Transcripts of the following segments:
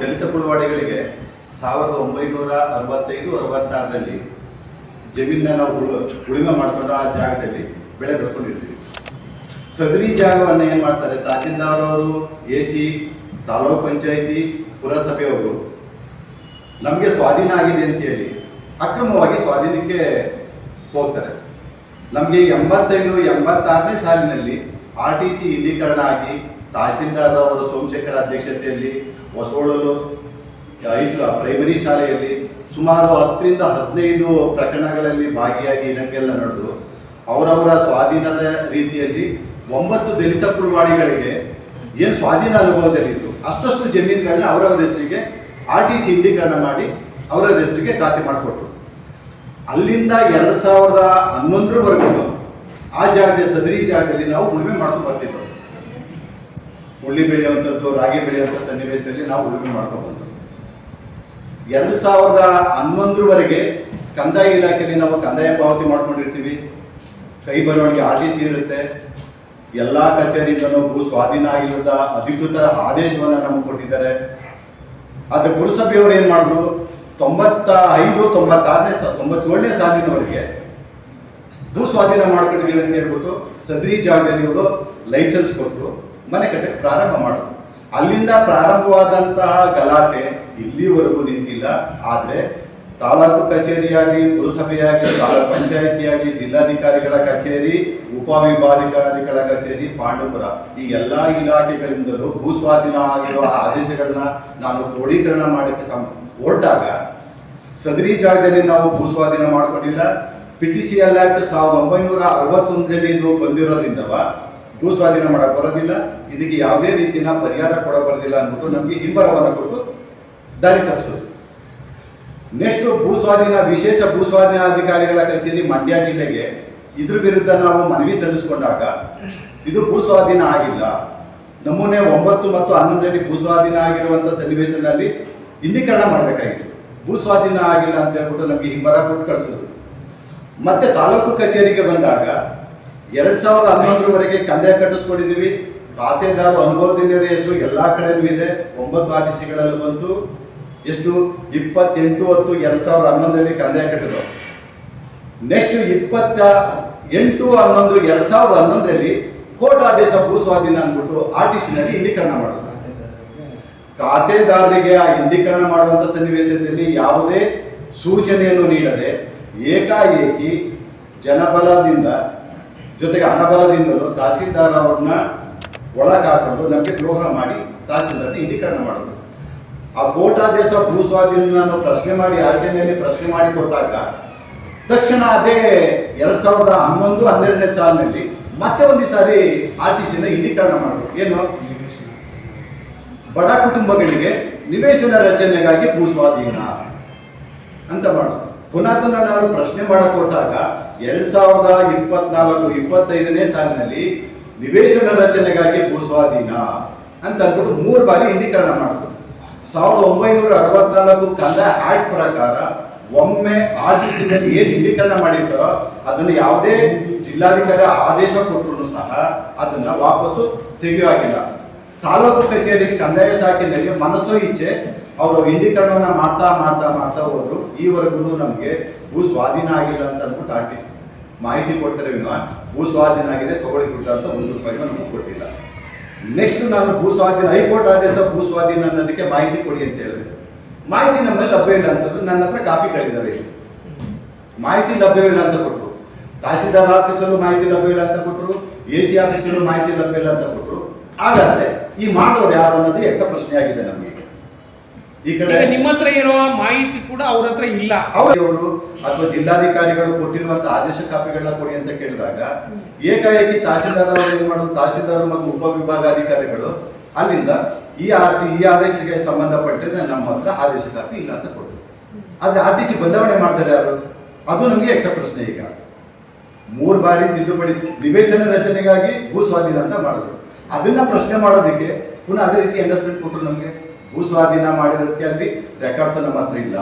ದಲಿತ ಕುಳವಾಡಿಗಳಿಗೆ ಸಾವಿರದ ಒಂಬೈನೂರ ಅರವತ್ತೈದು, ಅರವತ್ತಾರರಲ್ಲಿ ಜಮೀನನ್ನ ನಾವು ಉಳು, ಉಳುಮೆ ಮಾಡ್ಕೊಂಡು ಆ ಜಾಗದಲ್ಲಿ ಬೆಳೆ ಬೆಳ್ಕೊಂಡಿರ್ತೀವಿ. ಸದರಿ ಜಾಗವನ್ನು ಏನು ಮಾಡ್ತಾರೆ? ತಹಸೀಲ್ದಾರ್ ಅವರು ಎ ಸಿ, ತಾಲೂಕ್ ಪಂಚಾಯಿತಿ, ಪುರಸಭೆಯವರು ನಮಗೆ ಸ್ವಾಧೀನ ಆಗಿದೆ ಅಂತೇಳಿ ಅಕ್ರಮವಾಗಿ ಸ್ವಾಧೀನಕ್ಕೆ ಹೋಗ್ತಾರೆ. ನಮಗೆ ಎಂಬತ್ತೈದು, ಎಂಬತ್ತಾರನೇ ಸಾಲಿನಲ್ಲಿ ಆರ್ ಟಿ ಸಿ ಇಂಡೀಕರಣ ಆಗಿ ತಹಸೀಲ್ದಾರ್ ಅವರ ಸೋಮಶೇಖರ್ ಅಧ್ಯಕ್ಷತೆಯಲ್ಲಿ ಹೊಸೋಳಲು ಹೈಸ್ ಪ್ರೈಮರಿ ಶಾಲೆಯಲ್ಲಿ ಸುಮಾರು ಹತ್ತರಿಂದ ಹದಿನೈದು ಪ್ರಕರಣಗಳಲ್ಲಿ ಭಾಗಿಯಾಗಿ ಇರಂಗೆಲ್ಲ ನಡೆದು, ಅವರವರ ಸ್ವಾಧೀನದ ರೀತಿಯಲ್ಲಿ ಒಂಬತ್ತು ದಲಿತ ಕುರುವಾಡಿಗಳಿಗೆ ಏನು ಸ್ವಾಧೀನ ಅನುಭವದಲ್ಲಿತ್ತು ಅಷ್ಟಷ್ಟು ಜಮೀನುಗಳನ್ನ ಅವರವರ ಹೆಸರಿಗೆ ಆರ್ ಟಿ ಸಿ ಇಂಡೀಕರಣ ಮಾಡಿ ಅವರವರ ಹೆಸರಿಗೆ ಖಾತೆ ಮಾಡಿಕೊಟ್ರು. ಅಲ್ಲಿಂದ ಎರಡು ಸಾವಿರದ ಹನ್ನೊಂದರವರೆಗೂ ಆ ಜಾಗದ ಸದರಿ ಜಾಗದಲ್ಲಿ ನಾವು ಉಳುಮೆ ಮಾಡ್ಕೊಂಡು ಬರ್ತಿದ್ದೆವು ಉಳ್ಳಿ ಬೆಳೆಯುವಂಥದ್ದು, ರಾಗಿ ಬೆಳೆಯುವಂಥ ಸನ್ನಿವೇಶದಲ್ಲಿ ನಾವು ಉಳುಮೆ ಮಾಡ್ಕೋಬಹುದು ಎರಡು ಸಾವಿರದ ಹನ್ನೊಂದರವರೆಗೆ ಕಂದಾಯ ಇಲಾಖೆಯಲ್ಲಿ ನಾವು ಕಂದಾಯ ಪಾವತಿ ಮಾಡ್ಕೊಂಡಿರ್ತೀವಿ. ಕೈ ಬರವಣಿಗೆ ಆರ್ ಟಿ ಸಿ ಇರುತ್ತೆ. ಎಲ್ಲ ಕಚೇರಿಯಿಂದಲೂ ಭೂ ಸ್ವಾಧೀನ ಆಗಿಲ್ಲದ ಅಧಿಕೃತ ಆದೇಶವನ್ನು ನಮಗೆ ಕೊಟ್ಟಿದ್ದಾರೆ. ಆದರೆ ಪುರಸಭೆಯವರು ಏನು ಮಾಡಿದ್ರು ತೊಂಬತ್ತ ಐದು ತೊಂಬತ್ತಾರನೇ ತೊಂಬತ್ತೇಳನೇ ಸಾಲಿನವರೆಗೆ ಭೂ ಸ್ವಾಧೀನ ಮಾಡ್ಕೊಂಡಿದ್ದೀವಿ ಅಂತ ಹೇಳ್ಬಿಟ್ಟು ಸದ್ರಿ ಜಾಗದಲ್ಲಿ ಇವರು ಲೈಸೆನ್ಸ್ ಕೊಟ್ಟು ಮನೆ ಕಟ್ಟಕ್ಕೆ ಪ್ರಾರಂಭ ಮಾಡೋದು ಅಲ್ಲಿಂದ ಪ್ರಾರಂಭವಾದಂತಹ ಗಲಾಟೆ ಇಲ್ಲಿವರೆಗೂ ನಿಂತಿಲ್ಲ. ಆದರೆ ತಾಲೂಕು ಕಚೇರಿಯಾಗಿ, ಪುರಸಭೆಯಾಗಿ, ತಾಲೂಕು ಪಂಚಾಯಿತಿಯಾಗಿ, ಜಿಲ್ಲಾಧಿಕಾರಿಗಳ ಕಚೇರಿ ಉಪವಿಭಾಗಾಧಿಕಾರಿಗಳ ಕಚೇರಿ, ಪಾಂಡುಪುರ, ಈ ಎಲ್ಲ ಇಲಾಖೆಗಳಿಂದಲೂ ಭೂ ಸ್ವಾಧೀನ ಆಗಿರುವ ಆದೇಶಗಳನ್ನ ನಾನು ಕ್ರೋಢೀಕರಣ ಮಾಡಕ್ಕೆ ಸಂ, ಹೊರಟಾಗ ಸದರಿ ಜಾಗದಲ್ಲಿ ನಾವು ಭೂ ಸ್ವಾಧೀನ ಮಾಡ್ಕೊಂಡಿಲ್ಲ. P T C L act ಸಾವಿರದ ಒಂಬೈನೂರ ಅರವತ್ತೊಂದರಲ್ಲಿ ಇದು ಬಂದಿರೋದ್ರಿಂದವ ಭೂ ಸ್ವಾಧೀನ ಮಾಡಕ್ಕೆ ಬರೋದಿಲ್ಲ. ಇದಕ್ಕೆ ಯಾವುದೇ ರೀತಿಯ ಪರಿಹಾರ ಕೊಡೋ ಬರೋದಿಲ್ಲ ಅಂದ್ಬಿಟ್ಟು ನಮಗೆ ಹಿಂಬರವನ್ನು ಕೊಟ್ಟು ದಾರಿ ತಪ್ಪಿಸೋದು. ನೆಕ್ಸ್ಟ್ ಭೂ ಸ್ವಾಧೀನ ವಿಶೇಷ ಭೂ ಸ್ವಾಧೀನ ಅಧಿಕಾರಿಗಳ ಕಚೇರಿ ಮಂಡ್ಯ ಜಿಲ್ಲೆಗೆ ಇದ್ರ ವಿರುದ್ಧ ನಾವು ಮನವಿ ಸಲ್ಲಿಸಿಕೊಂಡಾಗ ಇದು ಭೂ ಸ್ವಾಧೀನ ಆಗಿಲ್ಲ. ನಮೂನೆ ಒಂಬತ್ತು ಮತ್ತು ಹನ್ನೊಂದರಲ್ಲಿ ಭೂ ಸ್ವಾಧೀನ ಆಗಿರುವಂಥ ಸನ್ನಿವೇಶದಲ್ಲಿ ಇಂದೀಕರಣ ಮಾಡಬೇಕಾಗಿತ್ತು. ಭೂ ಸ್ವಾಧೀನ ಆಗಿಲ್ಲ ಅಂತ ಹೇಳ್ಬಿಟ್ಟು ನಮಗೆ ಹಿಂಬರ ಕೊಟ್ಟು ಕಳಿಸೋದು ಮತ್ತೆ ತಾಲೂಕು ಕಚೇರಿಗೆ ಬಂದಾಗ ಎರಡ್ ಸಾವಿರದ ಹನ್ನೊಂದರವರೆಗೆ ಕಂದಾಯ ಕಟ್ಟಿಸ್ಕೊಂಡಿದ್ದೀವಿ. ಖಾತೆದಾರ ಅನುಭವದಿಂದ ರೇಸು ಎಲ್ಲಾ ಕಡೆನೂ ಇದೆ. ಒಂಬತ್ತು ಆರ್ ಟಿ ಸಿಗಳಲ್ಲಿ ಬಂತು ಎಷ್ಟು? ಇಪ್ಪತ್ತೆಂಟು ಹತ್ತು ಎರಡು ಸಾವಿರದ ಹನ್ನೊಂದರಲ್ಲಿ ಕಂದಾಯ ಕಟ್ಟಿದ್ರು. ನೆಕ್ಸ್ಟ್ ಇಪ್ಪತ್ತ ಎಂಟು ಹನ್ನೊಂದು ಎರಡು ಸಾವಿರದ ಹನ್ನೊಂದರಲ್ಲಿ ಕೋರ್ಟ್ ಆದೇಶ ಭೂಸ್ವಾಧೀನ ಅಂದ್ಬಿಟ್ಟು ಆರ್ ಟಿ ಸಿನಲ್ಲಿ ಇಂಡೀಕರಣ ಮಾಡಿದ್ರು. ಖಾತೆದಾರರಿಗೆ ಆ ಇಂಡೀಕರಣ ಮಾಡುವಂಥ ಸನ್ನಿವೇಶದಲ್ಲಿ ಯಾವುದೇ ಸೂಚನೆಯನ್ನು ನೀಡದೆ ಏಕಾಏಕಿ ಜನಬಲದಿಂದ ಜೊತೆಗೆ ಹಣಬಲದಿಂದಲೂ ತಹಸೀಲ್ದಾರ್ ಅವ್ರನ್ನ ಒಳಗೆ ಹಾಕೊಂಡು ನಮಗೆ ದ್ರೋಹ ಮಾಡಿ ತಹಸೀಲ್ದಾರ್ನ ಇಂಡೀಕರಣ ಮಾಡೋದು. ಆ ಕೋಟಾದೇಶ ಭೂ ಸ್ವಾಧೀನ ಪ್ರಶ್ನೆ ಮಾಡಿ ಅರ್ಜನೆಯಲ್ಲಿ ಪ್ರಶ್ನೆ ಮಾಡಿ ಕೊಟ್ಟಾಗ ತಕ್ಷಣ ಅದೇ ಎರಡ್ ಸಾವಿರದ ಹನ್ನೊಂದು, ಹನ್ನೆರಡನೇ ಸಾಲಿನಲ್ಲಿ ಮತ್ತೆ ಒಂದು ಸಾರಿ ಆರ್ ಟಿ ಸಿನ ಇಂಡೀಕರಣ ಮಾಡಿದ್ರು ಏನು? ಬಡ ಕುಟುಂಬಗಳಿಗೆ ನಿವೇಶನ ರಚನೆಗಾಗಿ ಭೂ ಸ್ವಾಧೀನ ಅಂತ ಮಾಡೋದು. ಪುನಃ ನಾನು ಪ್ರಶ್ನೆ ಮಾಡಕ್ ಕೊಟ್ಟಾಗ ಎರಡ್ ಸಾವಿರದ ಇಪ್ಪತ್ನಾಲ್ಕು, ಇಪ್ಪತ್ತೈದನೇ ಸಾಲಿನಲ್ಲಿ ನಿವೇಶನ ರಚನೆಗಾಗಿ ಭೂ ಸ್ವಾಧೀನ ಅಂತ ಅಂದ್ಬಿಟ್ಟು ಮೂರು ಬಾರಿ ಇಂಡೀಕರಣ ಮಾಡಿದ್ರು ಸಾವಿರದ ಒಂಬೈನೂರ ಅರವತ್ನಾಲ್ಕು ಕಂದಾಯ ಆಕ್ಟ್ ಪ್ರಕಾರ ಒಮ್ಮೆ ಆರ್ ಟಿ ಸಿನಲ್ಲಿ ಏನು ಇಂಡೀಕರಣ ಮಾಡಿರ್ತಾರೋ ಅದನ್ನು ಯಾವುದೇ ಜಿಲ್ಲಾಧಿಕಾರಿ ಆದೇಶ ಕೊಟ್ಟರು ಸಹ ಅದನ್ನ ವಾಪಸ್ಸು ತೆಗೆಯುವಾಗಿಲ್ಲ ತಾಲೂಕು ಕಚೇರಿ ಕಂದಾಯ ಶಾಖೆಯಲ್ಲಿ ಮನಸ್ಸು ಇಚ್ಛೆ ಅವರು ಇಂಡೀಕರಣವನ್ನು ಮಾಡ್ತಾ ಮಾಡ್ತಾ ಮಾಡ್ತಾ ಹೋದ್ರು, ಈವರೆಗೂ ನಮಗೆ ಭೂ ಸ್ವಾಧೀನ ಆಗಿಲ್ಲ ಅಂತ ಅಂದ್ಬಿಟ್ಟು ಆಟಿ ಮಾಹಿತಿ ಕೊಡ್ತಾರೆ ವಿನಃ ಭೂ ಸ್ವಾಧೀನ ಆಗಿದೆ, ತಗೊಳ್ಳಿ ದುಡ್ಡು ಅಂತ ಒಂದು ರೂಪಾಯಿಗೂ ನಮಗೆ ಕೊಟ್ಟಿಲ್ಲ. ನೆಕ್ಸ್ಟ್ ನಾನು ಭೂ ಸ್ವಾಧೀನ ಹೈಕೋರ್ಟ್ ಆದೇಶ ಭೂ ಸ್ವಾಧೀನ ಅನ್ನೋದಕ್ಕೆ ಮಾಹಿತಿ ಕೊಡಿ ಅಂತ ಹೇಳಿದೆ. ಮಾಹಿತಿ ನಮ್ಮಲ್ಲಿ ಲಭ್ಯ ಇಲ್ಲ ಅಂತಂದ್ರೆ ನನ್ನ ಹತ್ರ ಕಾಪಿಗಳಿದ್ದಾವೆ ಮಾಹಿತಿ ಲಭ್ಯವಿಲ್ಲ ಅಂತ ಕೊಟ್ಟರು ತಹಸೀಲ್ದಾರ್ ಆಫೀಸಲ್ಲೂ ಮಾಹಿತಿ ಲಭ್ಯವಿಲ್ಲ ಅಂತ ಕೊಟ್ಟರು ಎ ಸಿ ಆಫೀಸಲ್ಲೂ ಮಾಹಿತಿ ಲಭ್ಯವಿಲ್ಲ ಅಂತ ಕೊಟ್ಟರು ಹಾಗಾದ್ರೆ ಈ ಮಾಡೋರು ಯಾರು ಅನ್ನೋದು ಯಕ್ಷ ಪ್ರಶ್ನೆ ಆಗಿದೆ ನಮಗೆ. ಈಗ ನಿಮ್ಮ ಹತ್ರ ಇರೋ ಮಾಹಿತಿ ಕೂಡ ಅವ್ರ ಹತ್ರ ಇಲ್ಲ. ಅವರು ಅಥವಾ ಜಿಲ್ಲಾಧಿಕಾರಿಗಳು ಕೊಟ್ಟಿರುವಂತ ಆದೇಶ ಕಾಪಿಗಳನ್ನ ಕೊಡಿ ಅಂತ ಕೇಳಿದಾಗ ಏಕಾಏಕಿ ತಹಸೀಲ್ದಾರ್ ಅವರು ಏನ್ ಮಾಡೋದು? ತಹಸೀಲ್ದಾರ್ ಮತ್ತು ಉಪವಿಭಾಗಾಧಿಕಾರಿಗಳು ಅಲ್ಲಿಂದ ಈ ಆರ್ ಟಿ ಈ ಆದೇಶಕ್ಕೆ ಸಂಬಂಧಪಟ್ಟಿದ್ರೆ ನಮ್ಮ ಹತ್ರ ಆದೇಶ ಕಾಪಿ ಇಲ್ಲ ಅಂತ ಕೊಟ್ಟರು. ಆದ್ರೆ ಆರ್ ಟಿ ಸಿ ಬದಲಾವಣೆ ಮಾಡ್ತಾರೆ ಯಾರು? ಅದು ನಮಗೆ ಎಕ್ಸ ಪ್ರಶ್ನೆ ಈಗ. ಮೂರು ಬಾರಿ ತಿದ್ದುಪಡಿ ನಿವೇಶನ ರಚನೆಗಾಗಿ ಭೂ ಸ್ವಾಧೀನ ಅಂತ ಮಾಡಿದ್ರು. ಅದನ್ನ ಪ್ರಶ್ನೆ ಮಾಡೋದಕ್ಕೆ ಪುನಃ ಅದೇ ರೀತಿ ಎಂಡಸ್ಮೆಂಟ್ ಕೊಟ್ಟರು ನಮಗೆ. ಭೂ ಸ್ವಾಧೀನ ಮಾಡಿರೋದಕ್ಕೆ ಅಲ್ಲಿ ರೆಕಾರ್ಡ್ಸ್ ನಮ್ಮ ಹತ್ರ ಇಲ್ಲ.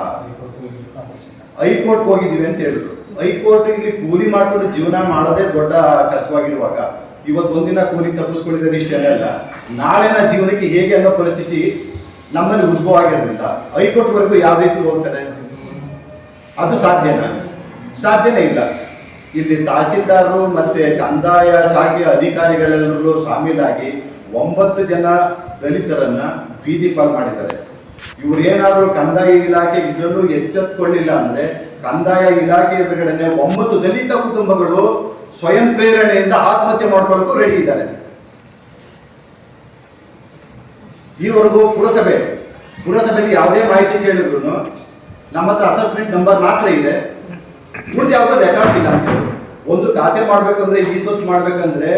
ಹೈಕೋರ್ಟ್ ಹೋಗಿದ್ದೀವಿ ಅಂತ ಹೇಳಿದ್ರು. ಹೈಕೋರ್ಟ್ ಇಲ್ಲಿ ಕೂಲಿ ಮಾಡ್ಕೊಂಡು ಜೀವನ ಮಾಡೋದೇ ದೊಡ್ಡ ಕಷ್ಟವಾಗಿರುವಾಗ ಇವತ್ತು ಒಂದಿನ ಕೂಲಿ ತಪ್ಪಿಸ್ಕೊಂಡಿದ್ದಾರೆ ಇಷ್ಟೇ ಅಲ್ಲ. ನಾಳೆನ ಜೀವನಕ್ಕೆ ಹೇಗೆ ಅನ್ನೋ ಪರಿಸ್ಥಿತಿ ನಮ್ಮಲ್ಲಿ ಉದ್ಭವ ಆಗಿರೋದ್ರಿಂದ ಹೈಕೋರ್ಟ್ವರೆಗೂ ಯಾವ ರೀತಿ ಹೋಗ್ತಾರೆ? ಅದು ಸಾಧ್ಯನಾ? ಸಾಧ್ಯನೇ ಇಲ್ಲ. ಇಲ್ಲಿ ತಹಸೀಲ್ದಾರರು ಮತ್ತೆ ಕಂದಾಯ ಶಾಖೆ ಅಧಿಕಾರಿಗಳೆಲ್ಲರೂ ಸಾಮೀಲಾಗಿ ಒಂಬತ್ತು ಜನ ದಲಿತರನ್ನ ಬೀದಿ ಪಾಲ್ ಮಾಡಿದ್ದಾರೆ. ಇವ್ರು ಏನಾದ್ರು ಕಂದಾಯ ಇಲಾಖೆ ಇದರಲ್ಲೂ ಎಚ್ಚೆತ್ಕೊಳ್ಳಿಲ್ಲ ಅಂದ್ರೆ ಕಂದಾಯ ಇಲಾಖೆ ಎದುರುಗಡೆ ಒಂಬತ್ತು ದಲಿತ ಕುಟುಂಬಗಳು ಸ್ವಯಂ ಪ್ರೇರಣೆಯಿಂದ ಆತ್ಮಹತ್ಯೆ ಮಾಡ್ಕೊಳ್ಳೋಕ್ಕೂ ರೆಡಿ ಇದ್ದಾರೆ. ಈವರೆಗೂ ಪುರಸಭೆ ಪುರಸಭೆಯಲ್ಲಿ ಯಾವುದೇ ಮಾಹಿತಿ ಕೇಳಿದ್ರು ನಮ್ಮ ಹತ್ರ ಅಸೆಸ್ಮೆಂಟ್ ನಂಬರ್ ಮಾತ್ರ ಇದೆ. ಪೂರ್ತಿ ಯಾವಾಗ ರೆಕಾರ್ಡ್ಸ್ ಇಲ್ಲ ಅಂತ. ಒಂದು ಖಾತೆ ಮಾಡ್ಬೇಕಂದ್ರೆ, ಈ ಸೊತ್ತು ಮಾಡ್ಬೇಕಂದ್ರೆ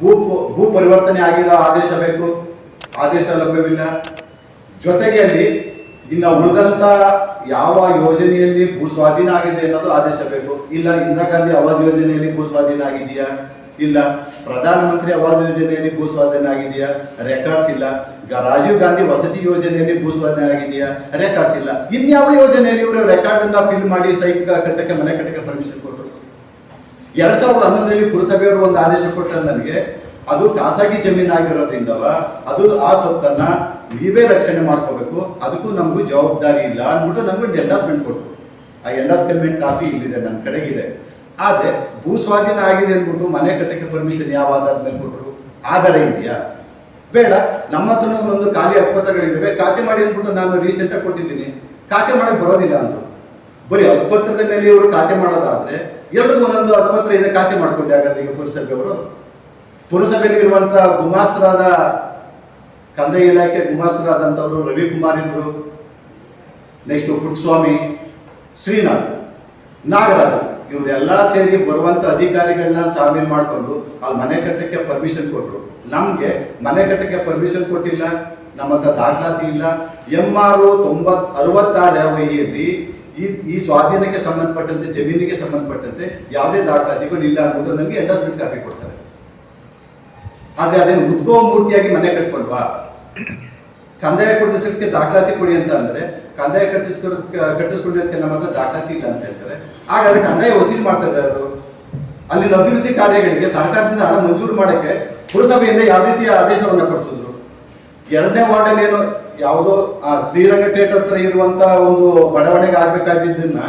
ಭೂ ಭೂ ಪರಿವರ್ತನೆ ಆಗಿರೋ ಆದೇಶ ಬೇಕು. ಆದೇಶ ಲಭ್ಯವಿಲ್ಲ. ಜೊತೆಗೆ ಅಲ್ಲಿ ಇನ್ನು ಉಳಿದಂತ ಯಾವ ಯೋಜನೆಯಲ್ಲಿ ಭೂ ಸ್ವಾಧೀನ ಆಗಿದೆ ಅನ್ನೋದು ಆದೇಶ ಬೇಕು. ಇಲ್ಲ, ಇಂದಿರಾ ಗಾಂಧಿ ಆವಾಸ್ ಯೋಜನೆಯಲ್ಲಿ ಭೂ ಸ್ವಾಧೀನ ಆಗಿದೆಯಾ? ಇಲ್ಲ. ಪ್ರಧಾನಮಂತ್ರಿ ಆವಾಸ್ ಯೋಜನೆಯಲ್ಲಿ ಭೂ ಸ್ವಾಧೀನ ಆಗಿದೆಯಾ? ರೆಕಾರ್ಡ್ಸ್ ಇಲ್ಲ. ಈಗ ರಾಜೀವ್ ಗಾಂಧಿ ವಸತಿ ಯೋಜನೆಯಲ್ಲಿ ಭೂ ಸ್ವಾಧೀನ ಆಗಿದೆಯಾ? ರೆಕಾರ್ಡ್ಸ್ ಇಲ್ಲ. ಇನ್ಯಾವ ಯೋಜನೆಯಲ್ಲಿ ಇವರು ರೆಕಾರ್ಡ್ ಅನ್ನ ಫಿಲ್ ಮಾಡಿ ಸೈಟ್ ಕಟ್ಟಕ್ಕೆ, ಮನೆ ಕಟ್ಟಕ್ಕೆ ಪರ್ಮಿಷನ್ ಕೊಟ್ಟರು ಎರಡ್ ಸಾವಿರದ ಹನ್ನೊಂದರಲ್ಲಿ ಪುರಸಭೆಯವರು ಒಂದು ಆದೇಶ ಕೊಟ್ಟರೆ ನನಗೆ. ಅದು ಖಾಸಗಿ ಜಮೀನು ಆಗಿರೋದ್ರಿಂದವ ಅದು ಆ ಸೊತ್ತನ್ನ ನೀವೇ ರಕ್ಷಣೆ ಮಾಡ್ಕೋಬೇಕು, ಅದಕ್ಕೂ ನಮಗೂ ಜವಾಬ್ದಾರಿ ಇಲ್ಲ ಅಂದ್ಬಿಟ್ಟು ಒಂದು ಎಂಡಾಸ್ಮೆಂಟ್ ಕೊಟ್ಟರು ಆ ಎಂಡಾಸ್ಮೆಂಟ್ ಕಾಪಿ ಇಲ್ಲಿದೆ, ನನ್ನ ಕಡೆಗಿದೆ. ಆದ್ರೆ ಭೂ ಸ್ವಾಧೀನ ಆಗಿದೆ ಅಂದ್ಬಿಟ್ಟು ಮನೆ ಕಟ್ಟಕ್ಕೆ ಪರ್ಮಿಷನ್ ಯಾವ ಆಧಾರದ ಮೇಲೆ ಕೊಟ್ಟರು ಆಧಾರ ಇದೆಯಾ? ಬೇಡ, ನಮ್ಮ ಹತ್ರ ಒಂದು ಖಾಲಿ ಅಕ್ಪತ್ರಗಳಿದ್ದಾವೆ ಖಾತೆ ಮಾಡಿ ಅಂದ್ಬಿಟ್ಟು ನಾನು ರೀಸೆಂಟ್ ಆಗಿ ಕೊಟ್ಟಿದ್ದೀನಿ. ಖಾತೆ ಮಾಡಕ್ಕೆ ಬರೋದಿಲ್ಲ ಅಂದ್ರು. ಬರೀ ಅಪ್ಪತ್ರದ ಮೇಲೆ ಇವರು ಖಾತೆ ಮಾಡೋದಾದ್ರೆ ಎಲ್ರಿಗೂ ಒಂದೊಂದು ಅಪ್ಪತ್ರ ಇದೆ, ಖಾತೆ ಮಾಡ್ಕೊಳ್ತೀವಿ ಹಾಗಾದ್ರೆ ಈಗ ಪುರಸಭೆಯವರು. ಪುರಸಭೆಯಲ್ಲಿ ಇರುವಂತ ಗುಮಾಸ್ತರಾದ ಕಂದಾಯ ಇಲಾಖೆ ರವಿ ರವಿಕುಮಾರ್ ಇದ್ರು. ನೆಕ್ಸ್ಟ್ ಪುಟ್ಟಸ್ವಾಮಿ ಶ್ರೀನಾಥ್, ನಾಗರಾಜ್, ಇವರೆಲ್ಲ ಸೇರಿ ಬರುವಂತ ಅಧಿಕಾರಿಗಳನ್ನ ಸಾಮೀಲ್ ಮಾಡಿಕೊಂಡು ಅಲ್ಲಿ ಮನೆ ಕಟ್ಟಕ್ಕೆ ಪರ್ಮಿಷನ್ ಕೊಟ್ಟರು ನಮಗೆ ಮನೆ ಕಟ್ಟಕ್ಕೆ ಪರ್ಮಿಷನ್ ಕೊಟ್ಟಿಲ್ಲ ನಮ್ಮಂಥ ದಾಖಲಾತಿ ಇಲ್ಲ. ಎಂ ಆರ್ ತೊಂಬತ್, ಅರವತ್ತಾರು ಈ ಈ ಸ್ವಾಧೀನಕ್ಕೆ ಸಂಬಂಧಪಟ್ಟಂತೆ, ಜಮೀನಿಗೆ ಸಂಬಂಧಪಟ್ಟಂತೆ ಯಾವುದೇ ದಾಖಲಾತಿಗಳು ಇಲ್ಲ ಅನ್ನೋದು ನನಗೆ ಎಂಡಸ್ಮೆಂಟ್ ಕಾಪಿ ಕೊಡ್ತಾರೆ. ಆದ್ರೆ ಅದೇನು ಉದ್ಭವ ಮೂರ್ತಿಯಾಗಿ ಮನೆ ಕಟ್ಕೊಂಡ್ವಾ? ಕಂದಾಯ ಕಟ್ಟಿಸೋದಕ್ಕೆ ದಾಖಲಾತಿ ಕೊಡಿ ಅಂತ ಅಂದ್ರೆ, ಕಂದಾಯ ಕಟ್ಟಿಸ್ಕೊಡ ಕಟ್ಟಿಸ್ಕೊಂಡಿರೋದಕ್ಕೆ ನಮ್ಮ ಹತ್ರ ದಾಖಲಾತಿ ಇಲ್ಲ ಅಂತ ಹೇಳ್ತಾರೆ. ಹಾಗಾದ್ರೆ ಕಂದಾಯ ವಸೂಲಿ ಮಾಡ್ತಾ ಇದ್ದಾರೆ ಅವರು. ಅಲ್ಲಿನ ಅಭಿವೃದ್ಧಿ ಕಾರ್ಯಗಳಿಗೆ ಸರ್ಕಾರದಿಂದ ಹಣ ಮಂಜೂರು ಮಾಡಕ್ಕೆ ಪುರಸಭೆಯಿಂದ ಯಾವ ರೀತಿಯ ಆದೇಶವನ್ನು ಕೊಡಿಸಿದ್ರು? ಎರಡನೇ ವಾರ್ಡಲ್ಲಿ ಏನೋ ಯಾವುದೋ, ಆ ಶ್ರೀರಂಗ ಥಿಯೇಟರ್ ಹತ್ರ ಇರುವಂತ ಒಂದು ಬಡಾವಣೆಗೆ ಆಗ್ಬೇಕಾಗಿದ್ದನ್ನ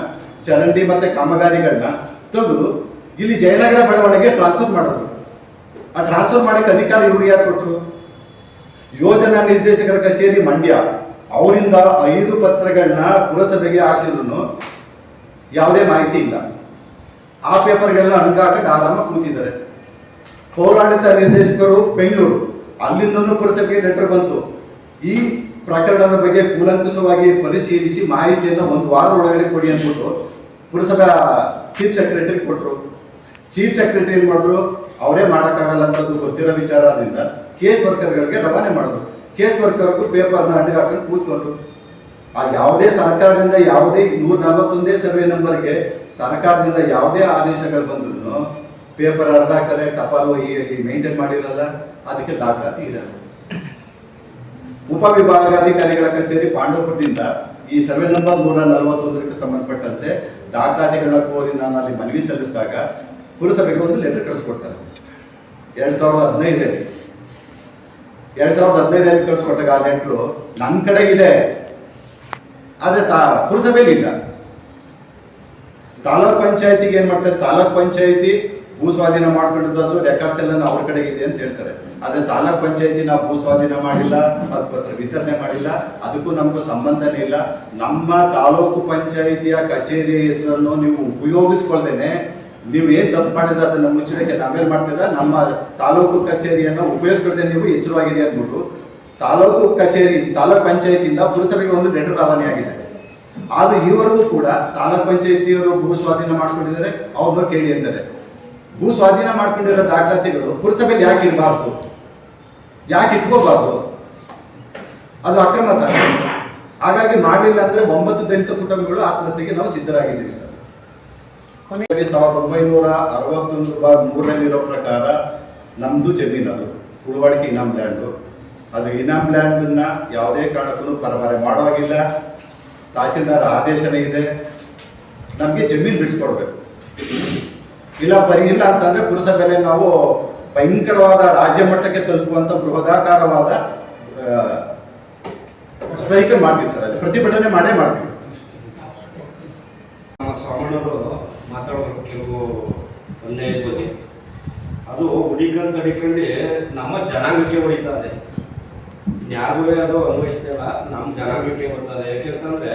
ಚರಂಡಿ ಮತ್ತೆ ಕಾಮಗಾರಿಗಳನ್ನ ತೆಗೆದು ಇಲ್ಲಿ ಜಯನಗರ ಬಡಾವಣೆಗೆ ಟ್ರಾನ್ಸ್ಫರ್ ಮಾಡಿದ್ರು. ಆ ಟ್ರಾನ್ಸ್ಫರ್ ಮಾಡಕ್ಕೆ ಅಧಿಕಾರ ಇವರು ಯಾರು ಕೊಟ್ಟರು ಯೋಜನಾ ನಿರ್ದೇಶಕರ ಕಚೇರಿ ಮಂಡ್ಯ. ಅವರಿಂದ ಐದು ಪತ್ರಗಳನ್ನ ಪುರಸಭೆಗೆ ಹಾಕ್ಸಿದ್ರು ಯಾವುದೇ ಮಾಹಿತಿ ಇಲ್ಲ. ಆ ಪೇಪರ್ಗಳನ್ನ ಅಣಗಾಕೊಂಡು ಆರಾಮ ಕೂತಿದ್ದಾರೆ. ಪೌರಾಡಳಿತ ನಿರ್ದೇಶಕರು ಬೆಂಗಳೂರು. ಅಲ್ಲಿಂದನೂ ಪುರಸಭೆಗೆ ಲೆಟರ್ ಬಂತು. ಈ ಪ್ರಕರಣದ ಬಗ್ಗೆ ಕೂಲಂಕುಷವಾಗಿ ಪರಿಶೀಲಿಸಿ ಮಾಹಿತಿಯನ್ನು ಒಂದು ವಾರ ಒಳಗಡೆ ಕೊಡಿ ಅಂದ್ಬಿಟ್ಟು ಪುರಸಭಾ ಚೀಫ್ ಸೆಕ್ರೆಟರಿ ಕೊಟ್ಟರು ಚೀಫ್ ಸೆಕ್ರೆಟರಿ ಏನ್ ಮಾಡಿದ್ರು? ಅವರೇ ಮಾಡೋಕ್ಕಾಗಲ್ಲ ಅಂತದ್ದು ಗೊತ್ತಿರೋ ವಿಚಾರದಿಂದ ಕೇಸ್ ವರ್ಕರ್ಗಳಿಗೆ ರವಾನೆ ಮಾಡಿದ್ರು ಕೇಸ್ ವರ್ಕರ್ಗೂ ಪೇಪರ್ನ ಅಡ್ಡಿಗೆ ಹಾಕೊಂಡು ಕೂತ್ಕೊಂಡ್ರು ಆ ಯಾವುದೇ ಸರ್ಕಾರದಿಂದ ಯಾವುದೇ ನೂರ ನಲವತ್ತೊಂದೇ ಸರ್ವೆ ನಂಬರ್ಗೆ ಸರ್ಕಾರದಿಂದ ಯಾವುದೇ ಆದೇಶಗಳು ಬಂದ್ರು ಪೇಪರ್ ಅರ್ಧ ಹಾಕ್ತಾರೆ ಟಪಾಲು ಮೇಂಟೈನ್ ಮಾಡಿರಲ್ಲ, ಅದಕ್ಕೆ ದಾಖಲಾತಿ ಇರಲ್ಲ. ಉಪವಿಭಾಗಾಧಿಕಾರಿಗಳ ಕಚೇರಿ ಪಾಂಡವಪುರದಿಂದ ಈ ಸರ್ವೆ ನಂಬರ್ ನೂರ ನಲವತ್ತೊಂದಕ್ಕೆ ಸಂಬಂಧಪಟ್ಟಂತೆ ದಾಖಲಾತಿಗಳನ್ನ ಕೋರಿ ನಾನು ಅಲ್ಲಿ ಮನವಿ ಸಲ್ಲಿಸಿದಾಗ ಪುರಸಭೆಗೆ ಒಂದು ಲೆಟರ್ ಕಳಿಸ್ಕೊಡ್ತಾರೆ. ಎರಡ್ ಸಾವಿರದ ಹದಿನೈದರಲ್ಲಿ. ಎರಡ್ ಸಾವಿರದ ಹದಿನೈದರಲ್ಲಿ ಕಳಿಸ್ಕೊಟ್ಟಾಗ ಆ ಲೆಟ್ರು ನನ್ನ ಕಡೆಗಿದೆ ಆದರೆ ತಾ ಪುರಸಭೆಯಲ್ಲಿ ಇಲ್ಲ ತಾಲೂಕ್ ಪಂಚಾಯತಿಗೆ ಏನ್ ಮಾಡ್ತಾರೆ? ತಾಲೂಕ್ ಪಂಚಾಯತಿ ಭೂ ಸ್ವಾಧೀನ ಮಾಡ್ಕೊಂಡಿದ್ದು ರೆಕಾರ್ಡ್ಸ್ ಎಲ್ಲ ಅವ್ರ ಕಡೆಗೆ ಇದೆ ಅಂತ ಹೇಳ್ತಾರೆ. ಆದರೆ ತಾಲೂಕ್ ಪಂಚಾಯತಿ ನಾವು ಭೂ ಸ್ವಾಧೀನ ಮಾಡಿಲ್ಲ ಪತ್ರ ವಿತರಣೆ ಮಾಡಿಲ್ಲ, ಅದಕ್ಕೂ ನಮಗೂ ಸಂಬಂಧನೇ ಇಲ್ಲ. ನಮ್ಮ ತಾಲೂಕು ಪಂಚಾಯಿತಿಯ ಕಚೇರಿಯ ಹೆಸರನ್ನು ನೀವು ಉಪಯೋಗಿಸ್ಕೊಳ್ದೇನೆ ನೀವು ಏನ್ ತಪ್ಪು ಮಾಡಿದ್ರೆ ಅದನ್ನ ಮುಚ್ಚಡಕ್ಕೆ ನಾವೇನ್ ಮಾಡ್ತೀರಾ? ನಮ್ಮ ತಾಲೂಕು ಕಚೇರಿಯನ್ನ ಉಪಯೋಗಿಸ್ಕೊಳ್ದೆ ನೀವು ಎಚ್ಚರವಾಗಿರಿ ಅಂದ್ಬಿಟ್ಟು ತಾಲೂಕು ಕಚೇರಿ, ತಾಲೂಕ್ ಪಂಚಾಯತಿಯಿಂದ ಪುರಸಭೆಗೆ ಒಂದು ಲೆಟರ್ ರವಾನೆ ಆಗಿದೆ. ಆದ್ರೆ ಈವರೆಗೂ ಕೂಡ ತಾಲೂಕ್ ಪಂಚಾಯತಿಯವರು ಭೂ ಸ್ವಾಧೀನ ಮಾಡ್ಕೊಂಡಿದ್ದಾರೆ, ಅವ್ರನ್ನ ಕೇಳಿ ಅಂತಾರೆ. ಭೂ ಸ್ವಾಧೀನ ಮಾಡ್ಕೊಂಡಿರೋ ದಾಖಲಾತಿಗಳು ಪುರಸಭೆಗೆ ಯಾಕೆ ಇರಬಾರ್ದು? ಯಾಕೆ ಇಟ್ಕೋಬಾರ್ದು? ಅದು ಅಕ್ರಮ ಹಾಗಾಗಿ ಮಾಡಲಿಲ್ಲ ಅಂದ್ರೆ ಒಂಬತ್ತು ದಲಿತ ಕುಟುಂಬಗಳು ಆತ್ಮಹತ್ಯೆಗೆ ನಾವು ಸಿದ್ಧರಾಗಿದ್ದೀವಿ ಸರ್. ಸಾವಿರದ ಒಂಬೈನೂರ ಅರವತ್ತೊಂದು ಬಾರ್ ಮೂರರಲ್ಲಿರೋ ಪ್ರಕಾರ ನಮ್ದು ಜಮೀನ್ ಅದು. ಉಳುವಾಡಿಕೆ ಇನಾಮ್ ಲ್ಯಾಂಡು. ಅದು ಇನಾಮ್ ಲ್ಯಾಂಡನ್ನ ಯಾವುದೇ ಕಾರಣಕ್ಕೂ ಪರವಾರೆ ಮಾಡೋವಾಗಿಲ್ಲ. ತಹಸೀಲ್ದಾರ ಆದೇಶನೇ ಇದೆ. ನಮಗೆ ಜಮೀನು ಬಿಡಿಸ್ಕೊಡ್ಬೇಕು. ಇಲ್ಲ ಪರಿ ಇಲ್ಲ ಅಂತಂದ್ರೆ ಪುರಸಭೆಲೆ ನಾವು ಭಯಂಕರವಾದ ರಾಜ್ಯ ಮಟ್ಟಕ್ಕೆ ತಲುಪುವಂತ ಬೃಹದಾಕಾರವಾದ ಸ್ಟ್ರೈಕ್ ಮಾಡ್ತೀವಿ ಸರ್. ಅಲ್ಲಿ ಪ್ರತಿಭಟನೆ ಮಾಡೇ ಮಾಡ್ತೀವಿ. ನಮ್ಮ ಮಾತಾಡೋದು ಕೆಲವು ಒಂದೇ ಬಗ್ಗೆ ಅದು ಹುಡಿಕಂತ ಹಿಡ್ಕೊಂಡು ನಮ್ಮ ಜನಾಂಗಕ್ಕೆ ಹೊಡಿತಾ ಇದೆ. ಯಾರಿಗೂ ಅದು ಅನ್ವಯಿಸ್ತಾ ಇಲ್ಲ, ನಮ್ಮ ಜನಾಂಗಕ್ಕೆ ಬರ್ತದೆ ಯಾಕೆಂತಂದ್ರೆ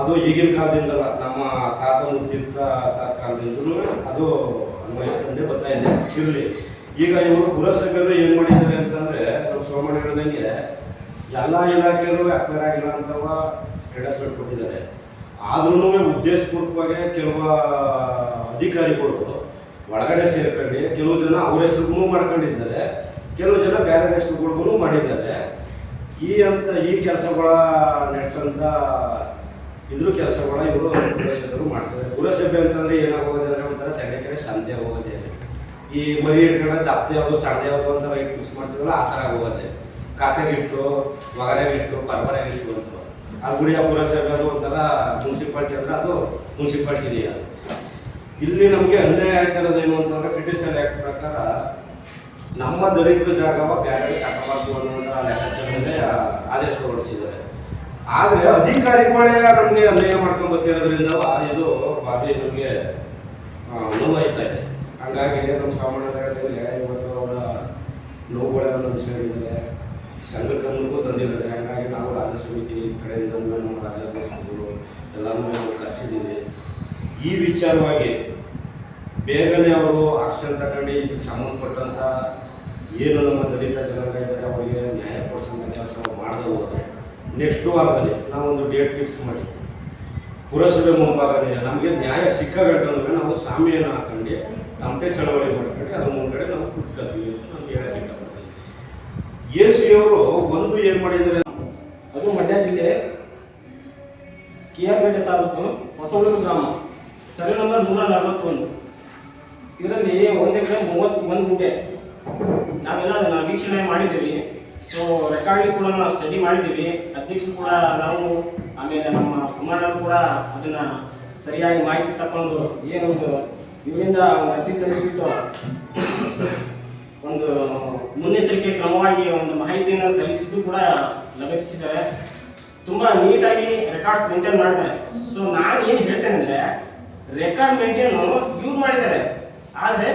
ಅದು ಈಗಿನ ಕಾಲದಿಂದಲ್ಲ, ನಮ್ಮ ತಾತ ಮುತ್ತಿರ್ತ ತಾತ ಕಾಲದಿಂದಲೂ ಅದು ಅನ್ವಯಿಸ್ಕೊಂಡೇ ಬರ್ತಾ ಇದೆ. ಇರಲಿ. ಈಗ ಇವರು ಪುರಸಭೆಯವರು ಏನು ಮಾಡಿದ್ದಾರೆ ಅಂತಂದ್ರೆ ನಾವು ಸೋಮಣ್ಣ ಎಲ್ಲ ಇಲಾಖೆಯಲ್ಲೂ ಅಕ್ವೇರ್ ಆಗಿಲ್ಲ ಅಂತವ ಅಡ್ವರ್ಟೈಸ್ಮೆಂಟ್ ಕೊಟ್ಟಿದ್ದಾರೆ. ಆದ್ರೂ ಉದ್ದೇಶಪೂರ್ವಕವಾಗಿ ಕೆಲವು ಅಧಿಕಾರಿಗಳು ಒಳಗಡೆ ಸೇರ್ಕೊಂಡು ಕೆಲವು ಜನ ಅವ್ರ ಹೆಸರುಗೂ ಮಾಡ್ಕೊಂಡಿದ್ದಾರೆ, ಕೆಲವು ಜನ ಬೇರೆ ಹೆಸರುಗಳಿಗೂ ಮಾಡಿದ್ದಾರೆ. ಈ ಅಂತ, ಈ ಕೆಲಸಗಳ ನಡೆಸೋಂಥ ಇದ್ರ ಕೆಲಸಗಳ ಇವರು ಪುರಸಭೆಗಳು ಮಾಡ್ತಾರೆ. ಪುರಸಭೆ ಅಂತಂದ್ರೆ ಏನಾಗೋಗಿದೆ ಅಂದ್ರೆ ಒಂಥರ ತೆಂಡೆ ಕಡೆ ಸಂತೆ ಹೋಗೋದೇ ಈ ಮರಿ ಇಟ್ಕೊಂಡ್ರೆ ದಪ್ಪ ಯಾವುದು ಸಣ್ಣ ಯಾವುದು ಅಂತ ರೈಟ್ ಮಿಕ್ಸ್ ಮಾಡ್ತೀವಲ್ಲ, ಆ ಥರ ಹೋಗೋದೆ ಖಾತೆಗೆ ಇಷ್ಟು ಒಗರೆಗೆ ಇಷ್ಟು ಪರ್ಬರೆಗೆ ಇಷ್ಟು ಅಂತ. ಅದು ಗುಡಿಯ ಆ ಪುರಸಭೆ ಅದು ಒಂಥರ ಮುನ್ಸಿಪಾಲ್ಟಿ ಅಂದ್ರೆ ಅದು ಮುನ್ಸಿಪಾಲ್ಟಿ ಅದು ಇಲ್ಲಿ ನಮಗೆ ಅನ್ಯಾಯ ಆಗ್ತಿರೋದು ಏನು ಅಂತಂದ್ರೆ ಫಿಟಿಷನ್ ಆಕ್ಟ್ ಪ್ರಕಾರ ನಮ್ಮ ದರಿದ್ರ ಜಾಗವ ಬೇರೆ ಹಾಕಬಾರ್ದು ಅನ್ನೋದ್ರ ಲೆಕ್ಕಾಚಾರ ಮೇಲೆ ಆದೇಶ ಹೊರಡಿಸಿದ್ದಾರೆ. ಆದರೆ ಅಧಿಕಾರಿಗಳೇ ನಮಗೆ ಅನ್ಯಾಯ ಮಾಡ್ಕೊಂಡ್ ಬರ್ತಿರೋದ್ರಿಂದ ಇದು ಭಾರಿ ನಮಗೆ ನೋವಾಯ್ತಾ ಇದೆ. ಹಂಗಾಗಿ ನಮ್ಮ ಸಾಮಾನ್ಯ ಇವತ್ತು ಅವರ ನೋವುಗಳನ್ನು ಹಂಚ್ಕೊಂಡಿದ್ದಾರೆ ಸಂಘದ ಗಮನಕ್ಕೂ ತಂದಿದ್ದಾರೆ. ಹಾಗಾಗಿ ನಾವು ರಾಜ್ಯ ಸಮಿತಿ ಕಡೆಯಿಂದ ನಮ್ಮ ರಾಜ್ಯಾಧ್ಯಕ್ಷರು ಎಲ್ಲನೂ ನಾವು ಕರೆಸಿದ್ದೀವಿ. ಈ ವಿಚಾರವಾಗಿ ಬೇಗನೆ ಅವರು ಆಕ್ಷನ್ ತಗೊಂಡು ಇದಕ್ಕೆ ಸಂಬಂಧಪಟ್ಟಂಥ ಏನು ನಮ್ಮ ದಲಿತ ಜನಾಂಗ ಇದ್ದಾರೆ, ಅವರಿಗೆ ನ್ಯಾಯ ಕೊಡಿಸೋಂಥ ಕೆಲಸ ಮಾಡದೆ ಹೋದರೆ ನೆಕ್ಸ್ಟ್ ವಾರದಲ್ಲಿ ನಾವೊಂದು ಡೇಟ್ ಫಿಕ್ಸ್ ಮಾಡಿ. ಪುರಸಭೆ ಮುಂಭಾಗನೇ ನಮಗೆ ನ್ಯಾಯ ಸಿಕ್ಕ ನಾವು ಸ್ವಾಮಿಯನ್ನು ಹಾಕೊಂಡು ನಮಗೆ ಚಳವಳಿ ಮಾಡ್ಕೊಂಡು ಅದ್ರ ಮುಂದ್ಗಡೆ ನಾವು ಕುಟ್ಕೋತೀವಿ ಅಂತ ಅವರು ಒಂದು ಏನು ಮಾಡಿದ್ದಾರೆ? ಅದು ಮಂಡ್ಯ ಜಿಲ್ಲೆ ಕೆ ಆರ್ ಪೇಟೆ ತಾಲೂಕು ಹೊಸಗೂರು ಗ್ರಾಮ ಸರ್ವೆ ನಂಬರ್ ನೂರ ನಲವತ್ತೊಂದು ಇದರಲ್ಲಿ ಒಂದು ಎಕರೆ ಮೂವತ್ತೊಂದು ಗುಂಟೆ ನಾವೆಲ್ಲ ವೀಕ್ಷಣೆ ಮಾಡಿದ್ದೀವಿ. ಸೊ ರೆಕಾರ್ಡಿಂಗ್ ಕೂಡ ನಾವು ಸ್ಟಡಿ ಮಾಡಿದ್ದೀವಿ. ಅಧ್ಯಕ್ಷರು ಕೂಡ ನಾವು, ಆಮೇಲೆ ನಮ್ಮ ಕುಮಾರರು ಕೂಡ ಅದನ್ನ ಸರಿಯಾಗಿ ಮಾಹಿತಿ ತಕೊಂಡು ಏನೊಂದು ಇವರಿಂದ ಒಂದು ಅರ್ಜಿ ಸಲ್ಲಿಸಿಬಿಟ್ಟು ಒಂದು ಮುನ್ನೆಚ್ಚರಿಕೆ ಕ್ರಮವಾಗಿ ಒಂದು ಮಾಹಿತಿಯನ್ನು ಸಲ್ಲಿಸಿದ್ದು ಕೂಡ ಲಗತ್ತಿಸಿದ್ದಾರೆ. ತುಂಬಾ ನೀಟಾಗಿ ರೆಕಾರ್ಡ್ಸ್ ಮೇಂಟೈನ್ ಮಾಡಿದ್ದಾರೆ. ಸೊ ನಾನು ಏನು ಹೇಳ್ತೇನೆ ಅಂದರೆ ರೆಕಾರ್ಡ್ ಮೇಂಟೈನ್ ಇವ್ರು ಮಾಡಿದ್ದಾರೆ. ಆದರೆ